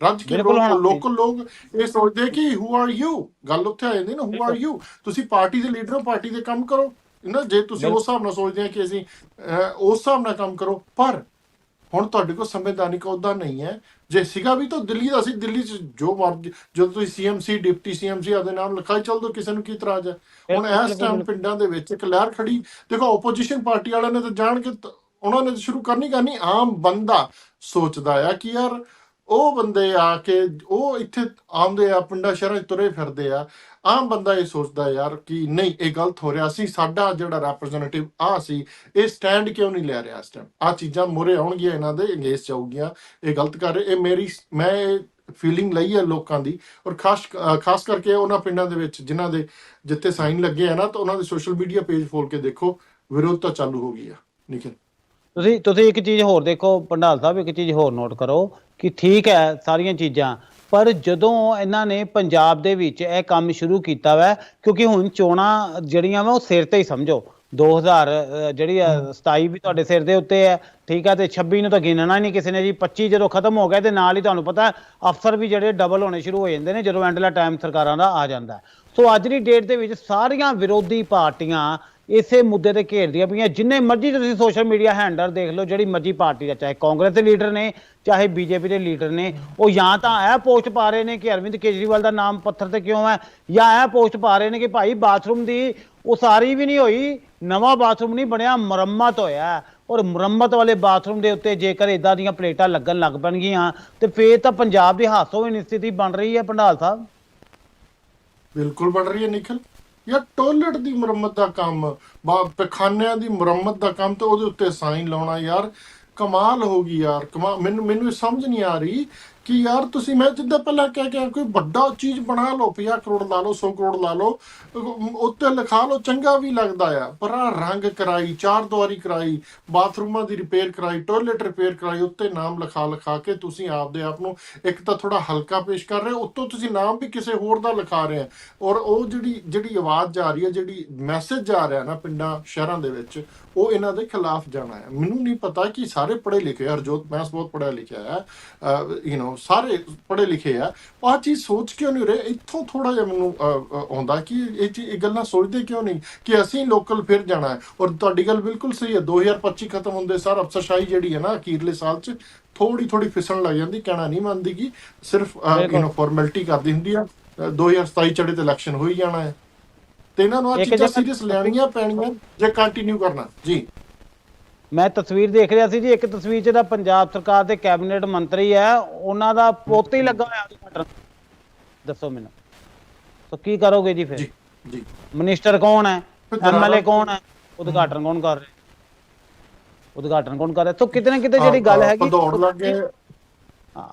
ਰੱਜ ਕੇ। ਲੋਕਲ ਲੋਕ ਇਹ ਸੋਚਦੇ ਕਿ ਹੂ ਆਰ ਯੂ ਗੱਲ ਉੱਥੇ ਆ ਜਾਂਦੀ ਨਾ ਹੂ ਆਰ ਯੂ ਤੁਸੀਂ ਪਾਰਟੀ ਦੇ ਲੀਡਰ ਹੋ ਪਾਰਟੀ ਦੇ ਕੰਮ ਕਰੋ। ਨਾ ਜੇ ਤੁਸੀਂ ਉਸ ਹਿਸਾਬ ਨਾਲ ਸੋਚਦੇ ਆ ਕਿ ਅਸੀਂ ਉਸ ਹਿਸਾਬ ਨਾਲ ਕੰਮ ਕਰੋ ਪਰ ਹੁਣ ਤੁਹਾਡੇ ਕੋਲ ਸੰਵਿਧਾਨਿਕ ਅਹੁਦਾ ਨਹੀਂ ਹੈ। ਜੇ ਸੀਗਾ ਵੀ ਤਾਂ ਦਿੱਲੀ ਦਾ ਸੀ ਦਿੱਲੀ 'ਚ ਜੋ ਮਰਜ਼ੀ ਜਦੋਂ ਤੁਸੀਂ ਸੀਐਮਸੀ ਡਿਪਟੀ ਸੀਐਮਸੀ ਆਦੇ ਨਾਮ ਲਿਖਾਈ ਚੱਲ ਦੋ ਕਿਸੇ ਨੂੰ ਕੀ ਇਤਰਾਜ਼ ਹੈ? ਹੁਣ ਇਸ ਟਾਈਮ ਪਿੰਡਾਂ ਦੇ ਵਿੱਚ ਇੱਕ ਲਹਿਰ ਖੜੀ। ਦੇਖੋ ਆਪੋਜੀਸ਼ਨ ਪਾਰਟੀ ਵਾਲਿਆਂ ਨੇ ਤਾਂ ਜਾਣ ਕੇ ਉਹਨਾਂ ਨੇ ਸ਼ੁਰੂ ਕਰਨੀ ਕਰਨੀ ਆਮ ਬੰਦਾ ਸੋਚਦਾ ਆ ਕਿ ਯਾਰ ਉਹ ਬੰਦੇ ਆ ਕੇ ਉਹ ਇੱਥੇ ਆਉਂਦੇ ਆ ਪਿੰਡਾਂ ਸ਼ਹਿਰਾਂ 'ਚ ਤੁਰੇ ਫਿਰਦੇ ਆ। ਆਮ ਬੰਦਾ ਇਹ ਸੋਚਦਾ ਯਾਰ ਕਿ ਨਹੀਂ, ਇਹ ਗਲਤ ਹੋ ਰਿਹਾ ਸੀ, ਸਾਡਾ ਜਿਹੜਾ ਰੈਪਰੈਜ਼ੈਂਟੇਟਿਵ ਆ ਸੀ, ਇਹ ਸਟੈਂਡ ਕਿਉਂ ਨਹੀਂ ਲੈ ਰਿਹਾ ਇਸ ਟਾਈਮ ਆ ਚੀਜ਼ਾਂ ਮੋਰੇ ਆਉਣਗੀਆਂ, ਇਹਨਾਂ ਦੇ ਅੰਗੇਜ ਜਾਊਗੀਆਂ, ਇਹ ਗਲਤ ਕਰ ਰਹੇ, ਇਹ ਮੇਰੀ, ਮੈਂ ਫੀਲਿੰਗ ਲਈ ਹੈ ਲੋਕਾਂ ਦੀ ਔਰ ਖਾਸ ਖਾਸ ਕਰਕੇ ਉਹਨਾਂ ਪਿੰਡਾਂ ਦੇ ਵਿੱਚ ਜਿਨ੍ਹਾਂ ਦੇ ਜਿੱਥੇ ਸਾਈਨ ਲੱਗੇ ਆ ਨਾ, ਤਾਂ ਉਹਨਾਂ ਦੇ ਸੋਸ਼ਲ ਮੀਡੀਆ ਪੇਜ ਫੋਲ ਕੇ ਦੇਖੋ, ਵਿਰੋਧ ਤਾਂ ਚਾਲੂ ਹੋ ਗਈ ਆ ਨਿਖਿਲ ਤੁਸੀਂ ਤੁਸੀਂ ਇੱਕ ਚੀਜ਼ ਹੋਰ ਦੇਖੋ, ਪੰਡਾਲ ਸਾਹਿਬ, ਇੱਕ ਚੀਜ਼ ਹੋਰ ਨੋਟ ਕਰੋ ਕਿ ਠੀਕ ਹੈ ਸਾਰੀਆਂ ਚੀਜ਼ਾਂ ਪਰ ਜਦੋਂ ਇਹਨਾਂ ਨੇ ਪੰਜਾਬ ਦੇ ਵਿੱਚ ਇਹ ਕੰਮ ਸ਼ੁਰੂ ਕੀਤਾ ਵਾ ਕਿਉਂਕਿ ਹੁਣ ਚੋਣਾਂ ਜਿਹੜੀਆਂ ਵਾ ਉਹ ਸਿਰ ਤੇ ਹੀ ਸਮਝੋ 2000 ਅਹ, ਜਿਹੜੀ ਆ 27 ਵੀ ਤੁਹਾਡੇ ਸਿਰ ਦੇ ਉੱਤੇ ਹੈ ਠੀਕ ਹੈ ਤੇ 26 ਨੂੰ ਤਾਂ ਗਿਣਨਾ ਹੀ ਨਹੀਂ ਕਿਸੇ ਨੇ ਜੀ 25 ਜਦੋਂ ਖਤਮ ਹੋ ਗਿਆ ਤੇ ਨਾਲ ਹੀ ਤੁਹਾਨੂੰ ਪਤਾ ਅਫਸਰ ਵੀ ਜਿਹੜੇ ਡਬਲ ਹੋਣੇ ਸ਼ੁਰੂ ਹੋ ਜਾਂਦੇ ਨੇ ਜਦੋਂ ਐਂਡਲਾ ਟਾਈਮ ਸਰਕਾਰਾਂ ਦਾ ਆ ਜਾਂਦਾ। ਸੋ ਅੱਜ ਦੀ ਡੇਟ ਦੇ ਵਿੱਚ ਸਾਰੀਆਂ ਵਿਰੋਧੀ ਪਾਰਟੀਆਂ ਇਸੇ ਮੁੱਦੇ ਤੇ ਘੇਰਦੀਆਂ ਪਈਆਂ। ਜਿੰਨੇ ਮਰਜ਼ੀ ਤੁਸੀਂ ਸੋਸ਼ਲ ਮੀਡੀਆ ਹੈਂਡਲ ਦੇਖ ਲਓ, ਜਿਹੜੀ ਮਰਜ਼ੀ ਪਾਰਟੀ ਦਾ, ਚਾਹੇ ਕਾਂਗਰਸ ਦੇ ਲੀਡਰ ਨੇ, ਚਾਹੇ ਬੀਜੇਪੀ ਦੇ ਲੀਡਰ ਨੇ। ਉਹ ਜਾਂ ਤਾਂ ਇਹ ਪੋਸਟ ਪਾ ਰਹੇ ਨੇ ਕਿ ਅਰਵਿੰਦ ਕੇਜਰੀਵਾਲ ਦਾ ਨਾਮ ਪੱਥਰ ਤੇ ਕਿਉਂ ਹੈ, ਜਾਂ ਇਹ ਪੋਸਟ ਪਾ ਰਹੇ ਨੇ ਕਿ ਭਾਈ ਬਾਥਰੂਮ ਦੀ ਉਸਾਰੀ ਵੀ ਨਹੀਂ ਹੋਈ, ਨਵਾਂ ਬਾਥਰੂਮ ਨਹੀਂ ਬਣਿਆ, ਮੁਰੰਮਤ ਹੋਇਆ। ਔਰ ਮੁਰੰਮਤ ਵਾਲੇ ਬਾਥਰੂਮ ਦੇ ਉੱਤੇ ਜੇਕਰ ਇਦਾਂ ਦੀਆਂ ਪਲੇਟਾਂ ਲੱਗਣ ਲੱਗ ਪੈਣਗੀਆਂ, ਤੇ ਫੇਰ ਤਾਂ ਪੰਜਾਬ ਦੀ ਹਾਸੋ ਸਥਿਤੀ ਬਣ ਰਹੀ ਹੈ, ਪੰਡਾਲ ਸਾਹਿਬ। ਬਿਲਕੁਲ ਬਣ ਰਹੀ ਹੈ ਨਿਖਿਲ ਯਾਰ ਟੋਇਲਟ ਦੀ ਮੁਰੰਮਤ ਦਾ ਕੰਮ, ਬਾ ਪਖਾਨਿਆਂ ਦੀ ਮੁਰੰਮਤ ਦਾ ਕੰਮ ਤੇ ਉਹਦੇ ਉੱਤੇ ਸਾਈਨ ਲਾਉਣਾ ਯਾਰ, ਕਮਾਲ ਹੋ ਗਈ ਯਾਰ, ਕਮਾ, ਮੈਨੂੰ ਮੈਨੂੰ ਸਮਝ ਨਹੀਂ ਆ ਰਹੀ ਕਿ ਯਾਰ ਤੁਸੀਂ ਮੈਂ ਜਿੱਦਾਂ ਪਹਿਲਾਂ ਕਹਿ ਕੇ ਕੋਈ ਵੱਡਾ ਚੀਜ਼ ਬਣਾ ਲਓ 50 ਕਰੋੜ ਲਾ ਲਓ 100 ਕਰੋੜ ਲਾ ਲਓ, ਉੱਤੇ ਲਿਖਾ ਲਓ, ਚੰਗਾ ਵੀ ਲੱਗਦਾ ਆ। ਪਰ ਆ ਰੰਗ ਕਰਾਈ, ਚਾਰ ਦੁਆਰੀ ਕਰਾਈ, ਬਾਥਰੂਮਾਂ ਦੀ ਰਿਪੇਅਰ ਕਰਾਈ ਟਾਇਲਟ ਰਿਪੇਅਰ ਕਰਾਈ, ਉੱਤੇ ਨਾਮ ਲਿਖਾ ਲਿਖਾ ਕੇ ਤੁਸੀਂ ਆਪਦੇ ਆਪ ਨੂੰ ਇੱਕ ਤਾਂ ਥੋੜਾ ਹਲਕਾ ਪੇਸ਼ ਕਰ ਰਹੇ ਹੋ, ਉੱਤੋਂ ਤੁਸੀਂ ਨਾਮ ਵੀ ਕਿਸੇ ਹੋਰ ਦਾ ਲਿਖਾ ਰਹੇ ਆ ਔਰ ਉਹ ਜਿਹੜੀ ਜਿਹੜੀ ਆਵਾਜ਼ ਜਾ ਰਹੀ ਹੈ, ਜਿਹੜੀ ਮੈਸੇਜ ਜਾ ਰਿਹਾ ਨਾ ਪਿੰਡਾਂ, ਸ਼ਹਿਰਾਂ ਦੇ ਵਿੱਚ, ਉਹ ਇਹਨਾਂ ਦੇ ਖਿਲਾਫ ਜਾਣਾ ਹੈ। ਮੈਨੂੰ ਨਹੀਂ ਪਤਾ ਕਿ ਸਾਰੇ ਪੜ੍ਹੇ ਲਿਖੇ ਹਰਜੋਤ ਮੈਂਸ ਬਹੁਤ ਪੜ੍ਹਿਆ ਲਿਖਿਆ ਹੈ ਯੂ نو ਸਾਰੇ ਪੜ੍ਹੇ ਲਿਖੇ ਆ ਆਹ ਚੀਜ਼ ਸੋਚ ਕਿਉਂ ਨਹੀਂ ਰਹੇ? ਇੱਥੋਂ ਥੋੜਾ ਜਿਹਾ ਮੈਨੂੰ ਆਉਂਦਾ ਕਿ ਇਹ ਇਹ ਗੱਲਾਂ ਸੋਚਦੇ ਕਿਉਂ ਨਹੀਂ ਕਿ ਅਸੀਂ ਲੋਕਲ ਫਿਰ ਜਾਣਾ ਹੈ? ਔਰ ਤੁਹਾਡੀ ਗੱਲ ਬਿਲਕੁਲ ਸਹੀ ਹੈ। 2025 ਖਤਮ ਹੁੰਦੇ ਸਾਰ ਅਫਸਰਸ਼ਾਹੀ ਜਿਹੜੀ ਹੈ ਨਾ ਅਖੀਰਲੇ ਸਾਲ 'ਚ ਥੋੜੀ ਥੋੜੀ ਫਿਸਣ ਲੱਗ ਜਾਂਦੀ ਕਹਿਣਾ ਨਹੀਂ ਮੰਨਦੀ ਕਿ ਸਿਰਫ ਯੂ। نو ਫਾਰਮੈਲਿਟੀ ਕਰਦੀ ਹੁੰਦੀ ਆ। ਅਹ, 2027 ਚੜੇ ਤੇ ਇਲੈਕਸ਼ਨ ਹੋ ਹੀ ਜਾਣਾ ਹੈ। ਤੇ ਇਹਨਾਂ ਨੂੰ ਆ ਚੀਜ਼ਾਂ ਸੀਰੀਅਸ ਲੈਣੀਆਂ ਪੈਣੀਆਂ ਜੇ ਕੰਟੀਨਿਊ ਕਰਨਾ। ਜੀ। ਮੈਂ ਤਸਵੀਰ ਦੇਖ ਰਿਹਾ ਸੀ ਜੀ ਇੱਕ ਤਸਵੀਰ 'ਚ ਦਾ ਪੰਜਾਬ ਸਰਕਾਰ ਦੇ ਕੈਬਨਿਟ ਮੰਤਰੀ ਹੈ ਉਹਨਾਂ ਦਾ ਪੋਤੇ ਹੀ ਲੱਗਾ ਹੋਇਆ ਉਦਘਾਟਨ। ਦੱਸੋ ਮੈਨੂੰ। ਸੋ ਕੀ ਕਰੋਗੇ ਜੀ ਫਿਰ? ਜੀ ਜੀ। ਮਿਨਿਸਟਰ ਕੌਣ ਹੈ? ਐਮਐਲਏ ਕੌਣ ਹੈ? ਉਦਘਾਟਨ ਕੌਣ ਕਰ ਰਿਹਾ? ਉਦਘਾਟਨ ਕੌਣ ਕਰ ਰਿਹਾ? ਸੋ ਕਿਤੇ ਨਾ ਕਿਤੇ ਜਿਹੜੀ ਗੱਲ ਹੈਗੀ ਦੌੜ ਲੱਗੇ ਹਾਂ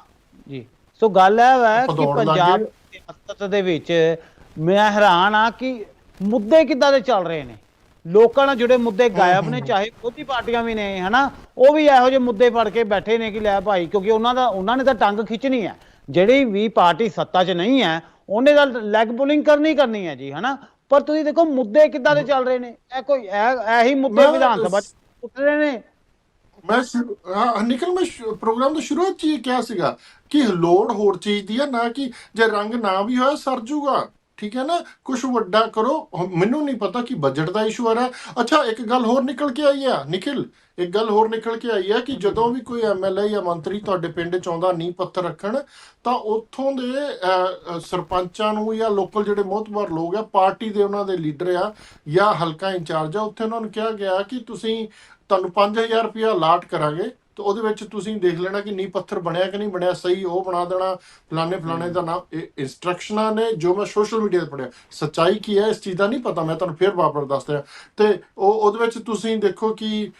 ਜੀ। ਸੋ ਗੱਲ ਇਹ ਹੈ ਕਿ ਭਦੌੜ ਪੰਜਾਬ। ਦੀ ਸਿਆਸਤ ਦੇ ਵਿੱਚ ਮੈਂ ਹੈਰਾਨ ਆ ਕਿ ਮੁੱਦੇ ਕਿੱਦਾਂ ਦੇ ਚੱਲ ਰਹੇ ਨੇ? ਲੋਕਾਂ ਨਾਲ ਜੁੜੇ ਮੁੱਦੇ ਗਾਇਬ ਨੇ ਚਾਹੇ ਉਹਦੀ ਪਾਰਟੀਆਂ ਵੀ ਨੇ ਹਨਾ? ਉਹ ਵੀ ਇਹੋ ਜਿਹੇ ਮੁੱਦੇ ਫੜ ਕੇ ਬੈਠੇ ਨੇ ਕਿ ਲੈ ਭਾਈ ਕਿਉਂਕਿ ਉਹਨਾਂ ਦਾ ਉਹਨਾਂ ਨੇ ਤਾਂ ਟੰਗ ਖਿੱਚਣੀ ਹੈ। ਜਿਹੜੀ ਵੀ ਪਾਰਟੀ ਸੱਤਾ 'ਚ ਨਹੀਂ ਹੈ ਉਹਨੇ ਤਾਂ ਲੈਗ ਪੁਲਿੰਗ ਕਰਨੀ ਕਰਨੀ ਹੈ ਜੀ ਹਨਾ? ਪਰ ਤੁਸੀਂ ਦੇਖੋ ਮੁੱਦੇ ਕਿੱਦਾਂ ਦੇ ਚੱਲ ਰਹੇ ਨੇ? ਇਹ ਕੋਈ ਇਹ ਇਹੀ ਮੁੱਦੇ ਵਿਧਾਨ ਸਭਾ 'ਚ ਉੱਠ ਰਹੇ ਨੇ। ਮੈਂ ਨਿਕਲ ਮੈਂ ਪ੍ਰੋਗਰਾਮ ਦਾ ਸ਼ੁਰੂਆਤ ਚ ਕਿਹਾ ਸੀਗਾ ਕਿ ਲੋੜ ਹੋਰ ਚੀਜ਼ ਦੀ ਹੈ ਨਾ ਕਿ ਜੇ ਰੰਗ ਨਾ ਵੀ ਹੋਇਆ ਸਰ ਜੂਗਾ। ਠੀਕ ਹੈ ਨਾ? ਕੁਝ ਵੱਡਾ ਕਰੋ। ਮੈਨੂੰ ਨਹੀਂ ਪਤਾ ਕਿ ਬਜਟ ਦਾ ਇਸ਼ੂ ਆ ਰਿਹਾ। ਅੱਛਾ, ਇੱਕ ਗੱਲ ਹੋਰ ਨਿਕਲ ਕੇ ਆਈ ਆ ਨਿਖਿਲ ਇੱਕ ਗੱਲ ਹੋਰ ਨਿਕਲ ਕੇ ਆਈ ਆ ਕਿ ਜਦੋਂ ਵੀ ਕੋਈ ਐਮਐਲਏ ਜਾਂ ਮੰਤਰੀ ਤੁਹਾਡੇ ਪਿੰਡ ਚ ਆਉਂਦਾ, ਨੀਂਹ ਪੱਥਰ ਰੱਖਣ, ਤਾਂ ਉੱਥੋਂ ਦੇ ਸਰਪੰਚਾਂ ਨੂੰ ਜਾਂ ਲੋਕਲ ਜਿਹੜੇ ਮੋਹਤਬਰ ਲੋਕ ਆ, ਪਾਰਟੀ ਦੇ ਉਹਨਾਂ ਦੇ ਲੀਡਰ ਆ ਜਾਂ ਹਲਕਾ ਇੰਚਾਰਜ ਆ, ਉੱਥੇ ਉਹਨਾਂ ਨੂੰ ਕਿਹਾ ਗਿਆ ਕਿ ਤੁਸੀਂ ਤੁਹਾਨੂੰ 5000 ਰੁਪਇਆ ਅਲਾਟ ਕਰਾਂਗੇ। ਤੇ ਉਹਦੇ ਵਿੱਚ ਤੁਸੀਂ ਦੇਖ ਲੈਣਾ ਕਿ ਨੀਂਹ ਪੱਥਰ ਬਣਿਆ ਕਿ ਨਹੀਂ ਬਣਿਆ ਸਹੀ ਉਹ ਬਣਾ ਦੇਣਾ ਫਲਾਣੇ ਫਲਾਣੇ ਦਾ ਨਾਮ ਇਹ ਇਨਸਟਰਕਸ਼ਨਾਂ ਨੇ ਜੋ ਮੈਂ ਸੋਸ਼ਲ ਮੀਡੀਆ ਤੇ ਪੜਿਆ ਸੱਚਾਈ ਕੀ ਹੈ ਇਸ ਚੀਜ਼ ਦਾ ਨਹੀਂ ਪਤਾ ਮੈਂ ਤੁਹਾਨੂੰ ਫੇਰ ਵਾਪਰ ਦੱਸਦਾ ਤੇ ਉਹ ਉਹਦੇ ਵਿੱਚ ਤੁਸੀਂ ਦੇਖੋ ਕਿ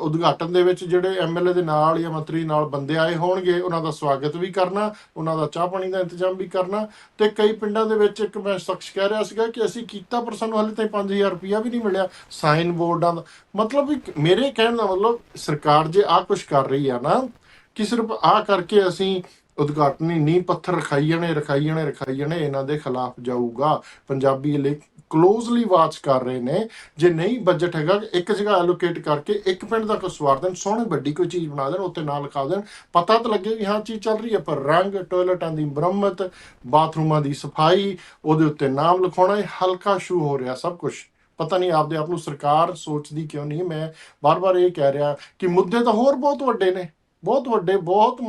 ਉਦਘਾਟਨ ਦੇ ਵਿੱਚ ਜਿਹੜੇ ਐਮਐਲਏ ਦੇ ਨਾਲ ਜਾਂ ਮੰਤਰੀ ਨਾਲ ਬੰਦੇ ਆਏ ਹੋਣਗੇ ਉਹਨਾਂ ਦਾ ਸਵਾਗਤ ਵੀ ਕਰਨਾ ਉਹਨਾਂ ਦਾ ਚਾਹ ਪਾਣੀ ਦਾ ਇੰਤਜ਼ਾਮ ਵੀ ਕਰਨਾ। ਤੇ ਕਈ ਪਿੰਡਾਂ ਦੇ ਵਿੱਚ ਇੱਕ ਮੈਂ ਸ਼ਖਸ ਕਹਿ ਰਿਹਾ ਸੀਗਾ ਕਿ ਅਸੀਂ ਕੀਤਾ ਪਰ ਸਾਨੂੰ ਹਾਲੇ ਤਾਈਂ 5000 ਰੁਪਇਆ ਵੀ ਨਹੀਂ ਮਿਲਿਆ ਸਾਈਨ ਬੋਰਡਾਂ ਦਾ। ਮਤਲਬ ਵੀ ਮੇਰੇ ਕਹਿਣ ਦਾ ਮਤਲਬ ਸਰਕਾਰ ਜੇ ਆ ਕੁਝ ਕਰ ਰਹੀ ਆ ਨਾ, ਕਿ ਸਿਰਫ ਆ ਕਰਕੇ ਅਸੀਂ ਉਦਘਾਟਨੀ ਨੀਂਹ ਪੱਥਰ ਰਖਾਈ ਜਾਣੇ ਰਖਾਈ ਜਾਣੇ ਰਖਾਈ ਜਾਣੇ ਇਹਨਾਂ ਦੇ ਖਿਲਾਫ ਜਾਊਗਾ। ਪੰਜਾਬੀ ਲਈ ਕਲੋਜ਼ਲੀ ਵਾਚ ਕਰ ਰਹੇ ਨੇ। ਜੇ ਨਹੀਂ ਬਜਟ ਹੈਗਾ, ਇੱਕ ਜਗ੍ਹਾ ਐਲੋਕੇਟ ਕਰਕੇ ਇੱਕ ਪਿੰਡ ਦਾ ਕੋਈ ਸਵਾਰ ਦੇਣ, ਸੋਹਣੀ ਵੱਡੀ ਕੋਈ ਚੀਜ਼ ਬਣਾ ਦੇਣ ਉੱਤੇ ਨਾਂ ਲਿਖਾ ਦੇਣ, ਪਤਾ ਤਾਂ ਲੱਗੇ ਵੀ ਹਾਂ, ਚੀਜ਼ ਚੱਲ ਰਹੀ ਹੈ ਪਰ ਰੰਗ ਟਾਇਲਟਾਂ ਦੀ ਮੁਰੰਮਤ, ਬਾਥਰੂਮਾਂ ਦੀ ਸਫ਼ਾਈ, ਉਹਦੇ ਉੱਤੇ ਨਾਮ ਲਿਖਾਉਣਾ, ਇਹ ਹਲਕਾ ਸ਼ੂ ਹੋ ਰਿਹਾ ਸਭ ਕੁਝ ਪਤਾ ਨਹੀਂ ਆਪਦੇ ਆਪ ਨੂੰ ਸਰਕਾਰ ਸੋਚਦੀ ਕਿਉਂ ਨਹੀਂ? ਮੈਂ ਬਾਰ-ਬਾਰ ਇਹ ਕਹਿ ਰਿਹਾ ਕਿ ਮੁੱਦੇ ਤਾਂ ਹੋਰ ਬਹੁਤ ਵੱਡੇ ਨੇ। ਬਹੁਤ ਵੱਡੇ, ਬਹੁਤ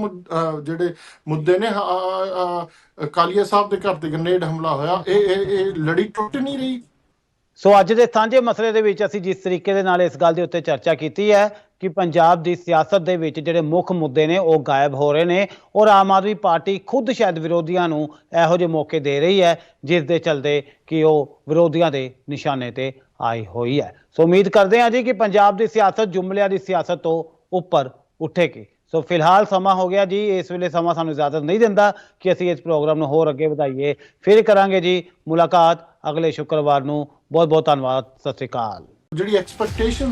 ਜਿਹੜੇ ਮੁੱਦੇ ਨੇ ਹ- ਕਾਲੀਆ ਸਾਹਿਬ ਦੇ ਘਰ ਤੇ ਗ੍ਰਨੇਡ ਹਮਲਾ ਹੋਇਆ, ਇਹ ਇਹ ਇਹ ਲੜੀ ਟੁੱਟ ਨਹੀਂ ਰਹੀ। ਸੋ ਅੱਜ ਦੇ ਸਾਂਝੇ ਮਸਲੇ ਦੇ ਵਿੱਚ ਅਸੀਂ ਜਿਸ ਤਰੀਕੇ ਦੇ ਨਾਲ ਇਸ ਗੱਲ ਦੇ ਉੱਤੇ ਚਰਚਾ ਕੀਤੀ ਹੈ ਕਿ ਪੰਜਾਬ ਦੀ ਸਿਆਸਤ ਦੇ ਵਿੱਚ ਜਿਹੜੇ ਮੁੱਖ ਮੁੱਦੇ ਨੇ ਉਹ ਗਾਇਬ ਹੋ ਰਹੇ ਨੇ। ਔਰ ਆਮ ਆਦਮੀ ਪਾਰਟੀ ਖੁਦ ਸ਼ਾਇਦ ਵਿਰੋਧੀਆਂ ਨੂੰ ਇਹੋ ਜਿਹੇ ਮੌਕੇ ਦੇ ਰਹੀ ਹੈ, ਜਿਸ ਦੇ ਚਲਦੇ ਕਿ ਉਹ ਵਿਰੋਧੀਆਂ ਦੇ ਨਿਸ਼ਾਨੇ ਤੇ ਆਈ ਹੋਈ ਹੈ। ਸੋ ਉਮੀਦ ਕਰਦੇ ਹਾਂ ਜੀ ਕਿ ਪੰਜਾਬ ਦੀ ਸਿਆਸਤ ਜੁਮਲਿਆਂ ਦੀ ਸਿਆਸਤ ਤੋਂ ਉੱਪਰ ਉੱਠੇਗੀ। ਸੋ ਫਿਲਹਾਲ ਸਮਾਂ ਹੋ ਗਿਆ ਜੀ, ਇਸ ਵੇਲੇ ਸਮਾਂ ਸਾਨੂੰ ਇਜਾਜ਼ਤ ਨਹੀਂ ਦਿੰਦਾ ਕਿ ਅਸੀਂ ਇਸ ਪ੍ਰੋਗਰਾਮ ਨੂੰ ਹੋਰ ਅੱਗੇ ਵਧਾਈਏ। ਫਿਰ ਕਰਾਂਗੇ ਜੀ ਮੁਲਾਕਾਤ। ਅਗਲੇ ਸ਼ੁੱਕਰਵਾਰ ਨੂੰ ਬਹੁਤ ਬਹੁਤ ਧੰਨਵਾਦ। ਸਤਿ ਸ਼੍ਰੀ ਅਕਾਲ। ਜਿਹੜੀ ਐਕਸਪੈਕਟੇਸ਼ਨ